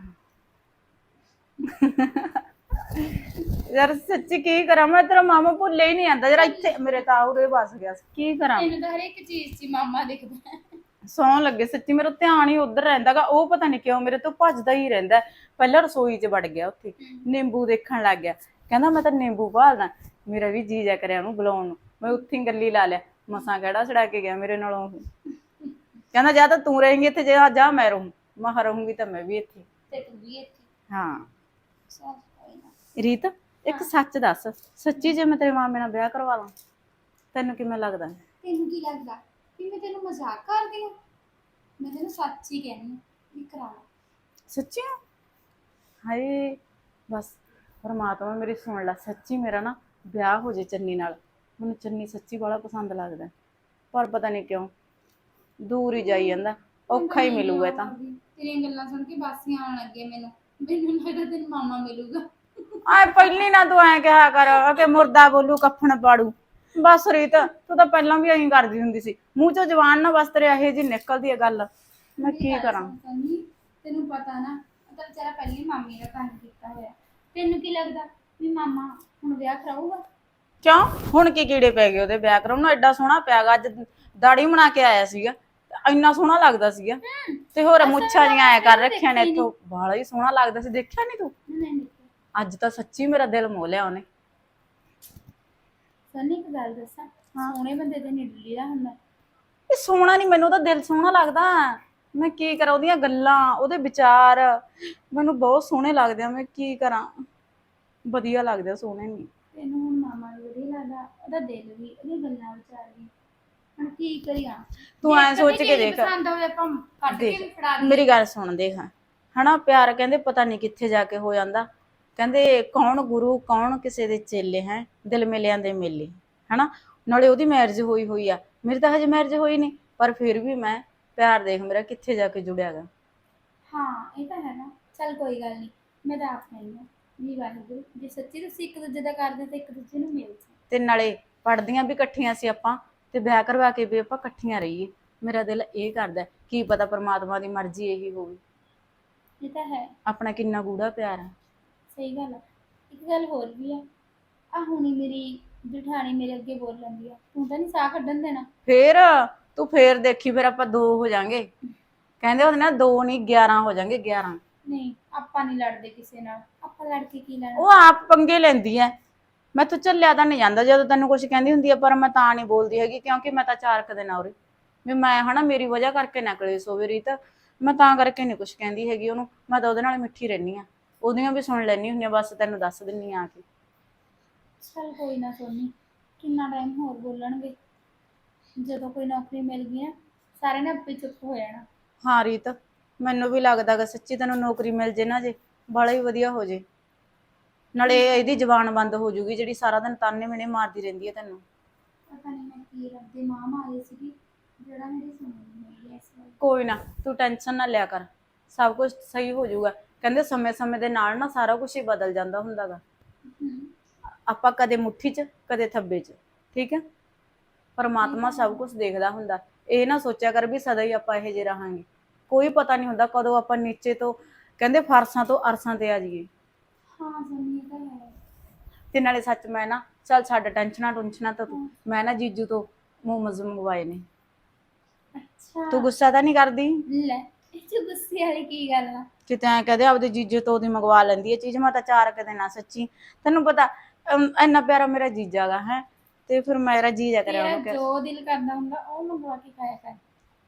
ਯਾਰ ਸੱਚੀ ਕੀ ਕਰਾਂ? ਮੈਂ ਤੇਰਾ ਮਾਮਾ ਭੁੱਲੇ ਹੀ ਨਹੀਂ ਆਂਦਾ ਜਰਾ ਇੱਥੇ ਮੇਰੇ ਤਾਂ ਉਰੇ ਵਸ ਗਿਆ ਸੀ। ਕੀ ਕਰਾਂ? ਇਹਨੂੰ ਤਾਂ ਹਰੇਕ ਚੀਜ਼ 'ਚ ਹੀ ਮਾਮਾ ਦਿਖਦਾ ਹੈ। ਸੌਣ ਲੱਗੇ। ਸੱਚੀ ਮੇਰਾ ਧਿਆਨ ਹੀ ਉਧਰ ਰਹਿੰਦਾਗਾ ਉਹ ਪਤਾ ਨਹੀਂ ਕਿਉਂ ਮੇਰੇ ਤੋਂ ਭੱਜਦਾ ਹੀ ਰਹਿੰਦਾ ਹੈ। ਪਹਿਲਾਂ ਰਸੋਈ 'ਚ ਵੜ ਗਿਆ ਉੱਥੇ। ਨਿੰਬੂ ਦੇਖਣ ਲੱਗ ਗਿਆ। ਕਹਿੰਦਾ ਮੈਂ ਤਾਂ ਨਿੰਬੂ ਭਾਲਦਾ। ਮੇਰਾ ਵੀ ਜੀ ਜਾ ਕਰਿਆ ਉਹਨੂੰ ਬੁਲਾਉਣ ਨੂੰ। ਮੈਂ ਉੱਥੇ ਹੀ ਗੱਲੀ ਲਾ ਲਿਆ। ਮਸਾਂ ਕਿਹੜਾ ਛੜਾ ਕੇ ਗਿਆ ਮੇਰੇ ਨਾਲੋਂ ਉਹ? ਕਹਿੰਦਾ ਜਾਂ ਤਾਂ ਤੂੰ ਰਹੇਂਗੀ ਇੱਥੇ ਜੇ ਜਾ ਮੈਂ ਰਹੂੰ। ਮੈਂ ਕਿਹਾ ਰਹੂੰਗੀ ਤਾਂ ਮੈਂ ਵੀ ਇੱਥੇ। ਤੇ ਤੂੰ ਵੀ ਇੱਥੇ। ਹਾਂ। ਚੱਲ ਕੋਈ ਨਾ ਰੀਤ ਇੱਕ ਸੱਚ ਦੱਸ। ਸੱਚੀ ਜੇ ਮੈਂ ਤੇਰੇ ਮਾਮੇ ਨਾਲ ਵਿਆਹ ਕਰਵਾ ਲਾਂ ਤੈਨੂੰ ਕਿਵੇਂ ਲੱਗਦਾ? ਤੈਨੂੰ ਕੀ ਲੱਗਦਾ? ਕਿ ਮੈਂ ਤੈਨੂੰ ਮਜ਼ਾਕ ਕਰਦੀ ਹਾਂ? ਮੈਂ ਤੈਨੂੰ ਸੱਚ ਹੀ ਕਹਿੰਦੀ ਹਾਂ ਵੀ ਕਰਾ ਲਾ। ਸੱਚੀ ਹਾਏ ਬਸ। ਪਰਮਾਤਮਾ ਮੇਰੀ ਸੁਣ ਲੈ ਸੱਚੀ ਮੇਰਾ ਨਾ ਵਿਆਹ ਹੋ ਜੇ ਚੰਨੀ ਨਾਲ। ਮੈਨੂੰ ਚੰਨੀ ਸੱਚੀ ਬੜਾ ਪਸੰਦ ਲੱਗਦਾ। ਪਰ ਪਤਾ ਨਹੀਂ ਕਿਉਂ ਦੂਰ ਹੀ ਜਾਈ ਜਾਂਦਾ। ਔਖਾ ਹੀ ਮਿਲੂਗਾ ਇਹ ਤਾਂ। ਤੇਰੀਆਂ ਗੱਲਾਂ ਸੁਣ ਕੇ ਬਾਸੀਆਂ ਆਉਣ ਲੱਗੇ ਮੈਨੂੰ। ਮੈਨੂੰ ਲੱਗਦਾ ਤੈਨੂੰ ਮਾਮਾ ਮਿਲੂਗਾ। ਆਏ ਪਹਿਲੀ ਨਾ ਤੂੰ ਐ ਕਿਹਾ ਕਰ ਕਿ ਮੁਰਦਾ ਬੋਲੂ ਕਫਨ ਪਾੜੂ ਬਸ ਰੀਤ ਤੂੰ ਤਾਂ ਪਹਿਲਾਂ ਵੀ ਐਂ ਕਰਦੀ ਹੁੰਦੀ ਸੀ। ਮੂੰਹ ਚੋਂ ਜਵਾਨ ਨਾ ਬਸ ਤੇਰੇ ਇਹੋ ਜੀ ਨਿਕਲਦੀ ਹੈ ਗੱਲ। ਮੈਂ ਕੀ ਕਰਾਂ? ਸੰਨੀ ਤੈਨੂੰ ਪਤਾ ਨਾ ਉਹ ਤਾਂ ਵਿਚਾਰਾ ਪਹਿਲਾਂ ਮਾਮੀ ਦਾ ਕੰਮ ਕੀਤਾ ਹੋਇਆ। ਤੈਨੂੰ ਕੀ ਲੱਗਦਾ ਵੀ ਮਾਮਾ ਹੁਣ ਵਿਆਹ ਕਰਾਊਗਾ? ਕਿਉਂ? ਹੁਣ ਕੀ ਕੀੜੇ ਪੈ ਗਏ ਉਹਦੇ? ਵਿਆਹ ਕਰਾਉਣ ਨੂੰ ਐਡਾ ਸੋਹਣਾ ਪਿਆਗਾ ਅੱਜ ਦਾੜੀ ਬਣਾ ਕੇ ਆਇਆ ਸੀਗਾ। ਇੰਨਾ ਸੋਹਣਾ ਲੱਗਦਾ ਸੀਗਾ। ਤੇ ਹੋਰ ਮੁੱਛਾਂ ਜੀਆਂ ਆਇਆ ਕਰ ਰੱਖਿਆ ਨੇ ਇੱਥੋਂ। ਬਾਲਾ ਹੀ ਸੋਹਣਾ ਲੱਗਦਾ ਸੀ। ਦੇਖਿਆ ਨਹੀਂ ਤੂੰ? ਨਹੀਂ ਨਹੀਂ ਅੱਜ ਤਾਂ ਸੱਚੀ ਮੇਰਾ ਦਿਲ ਮੋਹ ਲਿਆ ਉਹਨੇ। ਸੰਨੀ ਇੱਕ ਗੱਲ ਦੱਸਾਂ? ਸੋਹਣੇ ਬੰਦੇ ਤੇ ਨਹੀਂ ਡੁੱਲੀਦਾ ਹੁੰਦਾ। ਇਹ ਸੋਹਣਾ ਨਹੀਂ ਮੈਨੂੰ ਤਾਂ ਦਿਲ ਸੋਹਣਾ ਲੱਗਦਾ। ਮੈਂ ਕੀ ਕਰਾਂ ਉਹਦੀਆਂ ਗੱਲਾਂ ਉਹਦੇ ਵਿਚਾਰ। ਮੈਨੂੰ ਬਹੁਤ ਸੋਹਣੇ ਲੱਗਦੇ ਆ ਮੈਂ ਕੀ ਕਰਾਂ। ਵਧੀਆ ਲੱਗਦੇ ਆ ਸੋਹਣੇ ਨਹੀਂ ਤੈਨੂੰ ਹੁਣ ਮਾਮਾ ਵੀ ਵਧੀਆ ਲੱਗਦਾ ਉਹਦਾ ਦਿਲ ਵੀ ਉਹਦੀਆਂ ਗੱਲਾਂ ਵਿਚਾਰ ਵੀ। ਹੁਣ ਕੀ ਕਰੀਆਂ ਤੂੰ ਐਂ ਸੋਚ ਕੇ ਦੇਖ। ਪਸੰਦ ਹੋਵੇ ਆਪਾਂ ਕੱਢ ਕੇ ਵੀ ਫੜਾ ਦਈਏ। ਮੇਰੀ ਗੱਲ ਸੁਣ ਦੇਖ। ਹਨਾ ਪਿਆਰ ਕਹਿੰਦੇ ਪਤਾ ਨਹੀਂ ਕਿੱਥੇ ਜਾ ਕੇ ਹੋ ਜਾਂਦਾ। ਕਹਿੰਦੇ ਕੌਣ ਗੁਰੂ ਕੌਣ ਕਿਸੇ ਦੇ ਚੇਲੇ ਹੈ? ਦਿਲ ਮਿਲਿਆਂ ਦੇ ਮੇਲੇ। ਹਨਾ ਨਾਲੇ ਉਹਦੀ ਮੈਰਿਜ ਹੋਈ ਹੋਈ ਆ। ਮੇਰੀ ਤਾਂ ਹਜੇ ਮੈਰਿਜ ਹੋਈ ਨਹੀਂ ਪਰ ਫਿਰ ਵੀ ਮੈਂ ਪਿਆਰ ਦੇਖ ਮੇਰਾ ਕਿੱਥੇ ਜਾ ਕੇ ਜੁੜਿਆਗਾ ਹਾਂ ਇਹ ਤਾਂ ਹੈ ਨਾ। ਚੱਲ ਕੋਈ ਗੱਲ ਨਹੀਂ ਮੈਂ ਤਾਂ ਆਪ ਕਹਿੰਦੀ ਹਾਂ। ਵੀ ਵਾਹਿਗੁਰੂ ਜੇ ਸੱਚੀ ਤੁਸੀਂ ਇੱਕ ਦੂਜੇ ਦਾ ਕਰਦੇ ਤਾਂ ਇੱਕ ਦੂਜੇ ਨੂੰ ਮਿਲ ਤੇ ਨਾਲੇ ਪੜਦੀਆਂ ਵੀ ਇਕੱਠੀਆਂ ਸੀ ਆਪਾਂ। ਤੇ ਵਿਆਹ ਕਰਵਾ ਕੇ ਵੀ ਆਪਾਂ ਇਕੱਠੀਆਂ ਰਹੀਏ। ਮੇਰਾ ਦਿਲ ਇਹ ਕਰਦਾ ਕੀ ਪਤਾ ਪਰਮਾਤਮਾ ਦੀ ਮਰਜ਼ੀ ਇਹੀ ਹੋਵੇ। ਇਹ ਤਾਂ ਹੈ। ਆਪਣਾ ਕਿੰਨਾ ਗੂੜਾ ਪਿਆਰ ਹੈ ਸਹੀ ਗੱਲ ਆ। ਇੱਕ ਗੱਲ ਹੋਰ ਵੀ ਆ। ਆ ਹੁਣੀ ਮੇਰੀ ਜਠਾਣੀ ਮੇਰੇ ਅੱਗੇ ਬੋਲ ਲੈਂਦੀ ਆ ਤੂੰ ਤਾਂ ਨਹੀਂ ਸਾਹ ਕੱਢਣ ਦੇਣਾ? ਫੇਰ? ਤੂੰ ਫੇਰ ਦੇਖੀ ਫਿਰ ਆਪਾਂ ਦੋ ਹੋ ਜਾਾਂਗੇ। ਕਹਿੰਦੇ ਉਹਦੇ ਨਾਲ ਦੋ ਨਹੀਂ 11 ਹੋ ਜਾਾਂਗੇ 11 ਨਹੀਂ ਆਪਾਂ ਨਹੀਂ ਲੜਦੇ ਕਿਸੇ ਨਾਲ। ਆਪਾਂ ਲੜ ਕੇ ਕੀ ਲੈਣਾ? ਉਹ ਆਪ ਪੰਗੇ ਲੈਂਦੀ ਐ ਮੈਂ ਤੂੰ ਚੱਲਿਆ ਤਾਂ ਨਹੀਂ ਜਾਂਦਾ ਜਦੋਂ ਤੈਨੂੰ ਕੁਝ ਕਹਿੰਦੀ ਹੁੰਦੀ ਆ ਪਰ ਮੈਂ ਤਾਂ ਨਹੀਂ ਬੋਲਦੀ ਹੈਗੀ ਕਿਉਂਕਿ ਮੈਂ ਤਾਂ ਚਾਰ ਕੁ ਦਿਨ ਆਉਰੇ ਵੀ ਮੈਂ ਹਨਾ ਮੇਰੀ ਵਜ੍ਹਾ ਕਰਕੇ ਨਾ ਕਲੇਸ਼ ਹੋਵੇ ਰੀਤ। ਮੈਂ ਤਾਂ ਕਰਕੇ ਨਹੀਂ ਕੁਝ ਕਹਿੰਦੀ ਹੈਗੀ ਉਹਨੂੰ। ਮੈਂ ਤਾਂ ਉਹਦੇ ਨਾਲ ਮਿੱਠੀ ਰਹਿਨੀ ਆ। ਉਹਦੀਆਂ ਵੀ ਸੁਣ ਲੈਣੀ ਹੁੰਦੀਆਂ ਬਸ ਤੈਨੂੰ ਦੱਸ ਦਿੰਨੀ ਆ ਕੇ। ਚੱਲ ਕੋਈ ਨਾ ਸੋਨੀ ਕਿੰਨਾ ਟਾਈਮ ਹੋਰ ਬੋਲਣਗੇ? ਜਦੋਂ ਕੋਈ ਨੌਕਰੀ ਮਿਲ ਗਈ ਨਾ ਸਾਰੇ ਨੇ ਆਪੇ ਚੁੱਪ ਹੋ ਜਾਣਾ। ਹਾਂ ਰੀਤ ਮੈਨੂੰ ਵੀ ਲੱਗਦਾ ਗਾ ਸੱਚੀ ਤੈਨੂੰ ਨੌਕਰੀ ਮਿਲ ਜੇ ਨਾ ਜੇ ਬੜਾ ਹੀ ਵਧੀਆ ਹੋ ਜੇ। ਨਾਲੇ ਇਹਦੀ ਜ਼ਬਾਨ ਬੰਦ ਹੋ ਜੂਗੀ ਜਿਹੜੀ ਸਾਰਾ ਦਿਨ ਤਾਨੇ ਮਿਹਣੇ ਮਾਰਦੀ ਰਹਿੰਦੀ ਹੈ ਤੈਨੂੰ। ਪਤਾ ਨਹੀਂ ਮੈਂ ਕੀ ਰੱਬ ਦੇ ਮਾਂ ਮਾਰੇ ਸੀਗੀ ਜਿਹੜਾ ਮੇਰੀ ਸੁਣਨੀ ਹੈ ਇਸ ਵਾਰ। ਕੋਈ ਨਾ ਤੂੰ ਟੈਨਸ਼ਨ ਨਾ ਲਿਆ ਕਰ। ਸਭ ਕੁਝ ਸਹੀ ਹੋ ਜਾਊਗਾ ਕਹਿੰਦੇ ਸਮੇਂ-ਸਮੇਂ ਦੇ ਨਾਲ ਨਾ ਸਾਰਾ ਕੁਝ ਹੀ ਬਦਲ ਜਾਂਦਾ ਹੁੰਦਾਗਾ। ਆਪਾਂ ਕਦੇ ਮੁੱਠੀ 'ਚ ਕਦੇ ਥੱਬੇ 'ਚ ਠੀਕ ਹੈ? ਪਰਮਾਤਮਾ ਸਭ ਕੁਝ ਦੇਖਦਾ ਹੁੰਦਾ। ਇਹ ਨਾ ਸੋਚਿਆ ਕਰ ਵੀ ਸਦਾ ਹੀ ਆਪਾਂ ਇਹੋ ਜਿਹੇ ਰਹਾਂਗੇ। ਕੋਈ ਪਤਾ ਨਹੀਂ ਹੁੰਦਾ ਕਦੋਂ ਆਪਾਂ ਨੀਚੇ ਤੋਂ ਕਹਿੰਦੇ ਫਰਸਾਂ ਤੋਂ ਅਰਸਾਂ ਤੇ ਆ ਜਾਈਏ। ਹਾਂ ਤਾਂ ਹੈ। ਤੇ ਨਾਲੇ ਸੱਚ ਮੈਂ ਨਾ ਚੱਲ ਛੱਡ ਟੈਨਸ਼ਨਾਂ ਟੁਨਸ਼ਨਾਂ ਤਾਂ ਤੂੰ। ਮੈਂ ਨਾ ਜੀਜੂ ਤੋਂ ਮੋਮੋਜ਼ ਮੰਗਵਾਏ ਨੇ। ਅੱਛਾ। ਤੂੰ ਗੁੱਸਾ ਤਾਂ ਨਹੀਂ ਕਰਦੀ? ਲੈ ਇਹ ਚ ਗੁੱਸੇ ਵਾਲੀ ਕੀ ਗੱਲ ਆ? ਕਿਤੇ ਐ ਕਹਦੇ ਆਪਦੇ ਜੀਜੇ ਤੋਂ ਉਹਦੀ ਮੰਗਵਾ ਲੈਂਦੀ ਹੈ ਚੀਜ਼ ਮੈਂ ਤਾਂ ਚਾਰ ਕਦੇ ਨਾ ਸੱਚੀ। ਤੈਨੂੰ ਪਤਾ ਅਮ, ਇੰਨਾ ਪਿਆਰਾ ਮੇਰਾ ਜੀਜਾ ਗਾ ਹੈ। ਤੇ ਫਿਰ ਮੇਰਾ ਜੀਜਾ ਕਰਿਆ ਤੇਰਾ ਉਹਨੂੰ ਕਿ ਜੋ ਦਿਲ ਕਰਦਾ ਹੁੰਦਾ ਉਹ ਮੰਗਵਾ ਕੇ ਖਾਇਆ ਕਰ।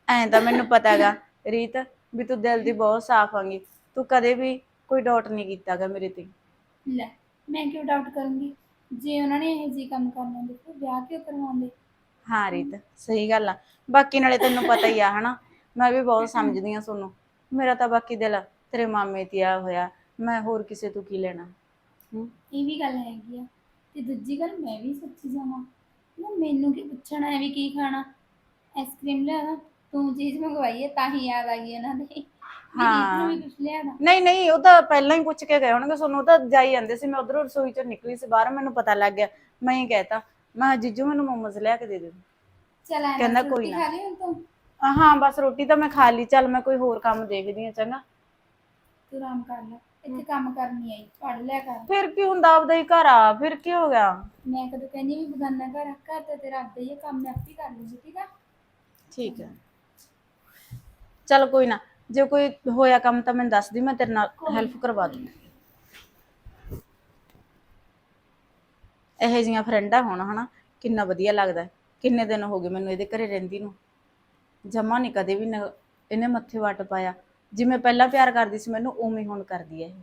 ਐਂ ਤਾਂ ਮੈਨੂੰ ਪਤਾ ਹੈਗਾ ਰੀਤ ਵੀ ਤੂੰ ਦਿਲ ਦੀ ਬਹੁਤ ਸਾਫ਼ ਆਂਗੀ। ਤੂੰ ਕਦੇ ਵੀ ਕੋਈ ਡਾਊਟ ਨਹੀਂ ਕੀਤਾਗਾ ਮੇਰੇ ਤੇ। ਲੈ ਮੈਂ ਕਿਉਂ ਡਾਊਟ ਕਰੂੰਗੀ? ਜੇ ਉਹਨਾਂ ਨੇ ਇਹ ਜੀ ਕੰਮ ਕਰਨਾ ਹੁੰਦੇ ਫਿਰ ਵਿਆਹ ਕਿਉਂ ਕਰਵਾਉਂਦੇ? ਹਾਂ ਰੀਤ ਸਹੀ ਗੱਲ ਆ। ਬਾਕੀ ਨਾਲੇ ਤੈਨੂੰ ਪਤਾ ਹੀ ਆ ਹਨਾ? ਮੈਂ ਵੀ ਬਹੁਤ ਸਮਝਦੀ ਆ ਸੋਨੂੰ। ਮੇਰਾ ਤਾਂ ਬਾਕੀ ਦਿਲ ਤੇਰੇ ਮਾਮੇ ਤੇ ਆ ਹੋਇਆ। ਮੈਂ ਹੋਰ ਕਿਸੇ ਤੋਂ ਕੀ ਲੈਣਾ? ਹੂੰ? ਇਹ ਵੀ ਗੱਲ ਹੈਗੀ ਆ। ਤੇ ਦੂਜੀ ਗੱਲ ਮੈਂ ਵੀ ਸੱਚੀ ਜਾਵਾਂ। ਨਾ ਮੈਨੂੰ ਕੀ ਪੁੱਛਣਾ ਹੈ ਵੀ ਕੀ ਖਾਣਾ? ਆਈਸਕ੍ਰੀਮ ਲਿਆਦਾ ਤੂੰ ਚੀਜ਼ ਮੰਗਵਾਈ ਹੈ ਤਾਂ ਹੀ ਯਾਦ ਆ ਗਈ ਇਹਨਾਂ ਦੇ। ਹਾਂ। ਵੀ ਨਹੀਂ ਨਹੀਂ ਉਹ ਤਾਂ ਪਹਿਲਾਂ ਹੀ ਪੁੱਛ ਕੇ ਗਏ ਹੋਣਗੇ ਸੋਨੂੰ ਉਹ ਤਾਂ ਜਾਈ ਜਾਂਦੇ ਸੀ। ਮੈਂ ਉਧਰੋਂ ਰਸੋਈ ਚੋਂ ਨਿਕਲੀ ਸੀ ਬਾਹਰ ਮੈਨੂੰ ਪਤਾ ਲੱਗ ਗਿਆ। ਮੈਂ ਹੀ ਕਹਿਤਾ ਮੈਂ ਕਿਹਾ, ਜੀਜੂ ਮੈਨੂੰ ਮੋਮੋਜ਼ ਲਿਆ ਕੇ ਦੇ ਦੇ ਚਲ ਕਹਿੰਦਾ ਕੋਈ ਨਾ। ਖਾ ਲਈ ਹੁਣ ਤੂੰ? ਆ, ਹਾਂ ਬਸ ਰੋਟੀ ਤਾਂ ਮੈਂ ਖਾ ਲਈ। ਚੱਲ ਮੈਂ ਕੋਈ ਹੋਰ ਕੰਮ ਦੇਖਦੀ ਆ ਚੰਗਾ। ਤੂੰ ਆਰਾਮ ਕਰ ਲੈ ਇੱਥੇ ਕੰਮ ਕਰਨੀ ਆਈ ਪੜ ਲਿਆ ਕਰ। ਫਿਰ ਕੀ ਹੁੰਦਾ ਆਪਦਾ ਹੀ ਘਰ ਆ ਫਿਰ ਕੀ ਹੋ ਗਿਆ? ਮੈਂ ਕਦੋਂ ਕਹਿੰਦੀ ਵੀ ਬਗਾਨਾ ਘਰ ਆ, ਘਰ ਤਾਂ ਤੇਰਾ ਆਪਦਾ ਹੀ ਆ ਕੰਮ ਮੈਂ ਆਪੇ ਕਰ ਲੂੰਗੀ ਠੀਕ ਆ? ਠੀਕ ਹੈ ਚੱਲ ਕੋਈ ਨਾ ਜੇ ਕੋਈ ਹੋਇਆ ਕੰਮ ਤਾਂ ਮੈਨੂੰ ਦੱਸ ਦੀ, ਮੈਂ ਤੇਰੇ ਨਾਲ ਹੈਲਪ ਕਰਵਾ ਦੂੰਗੀ ਇਹੋ ਜੀਆਂ ਫਰੈਂਡਾਂ ਹੋਣ, ਹਨਾ? ਕਿੰਨਾ ਵਧੀਆ ਲੱਗਦਾ ਹੈ। ਕਿੰਨੇ ਦਿਨ ਹੋ ਗਏ ਮੈਨੂੰ ਇਹਦੇ ਘਰੇ ਰਹਿੰਦੀ ਨੂੰ। ਜਮਾ ਨਹੀਂ ਕਦੇ ਵੀ ਨ- ਇਹਨੇ ਮੱਥੇ ਵੱਟ ਪਾਇਆ। ਜਿਵੇਂ ਪਹਿਲਾਂ ਪਿਆਰ ਕਰਦੀ ਸੀ, ਮੈਨੂੰ ਉਵੇਂ ਹੀ ਹੁਣ ਕਰਦੀ ਹੈ ਇਹ।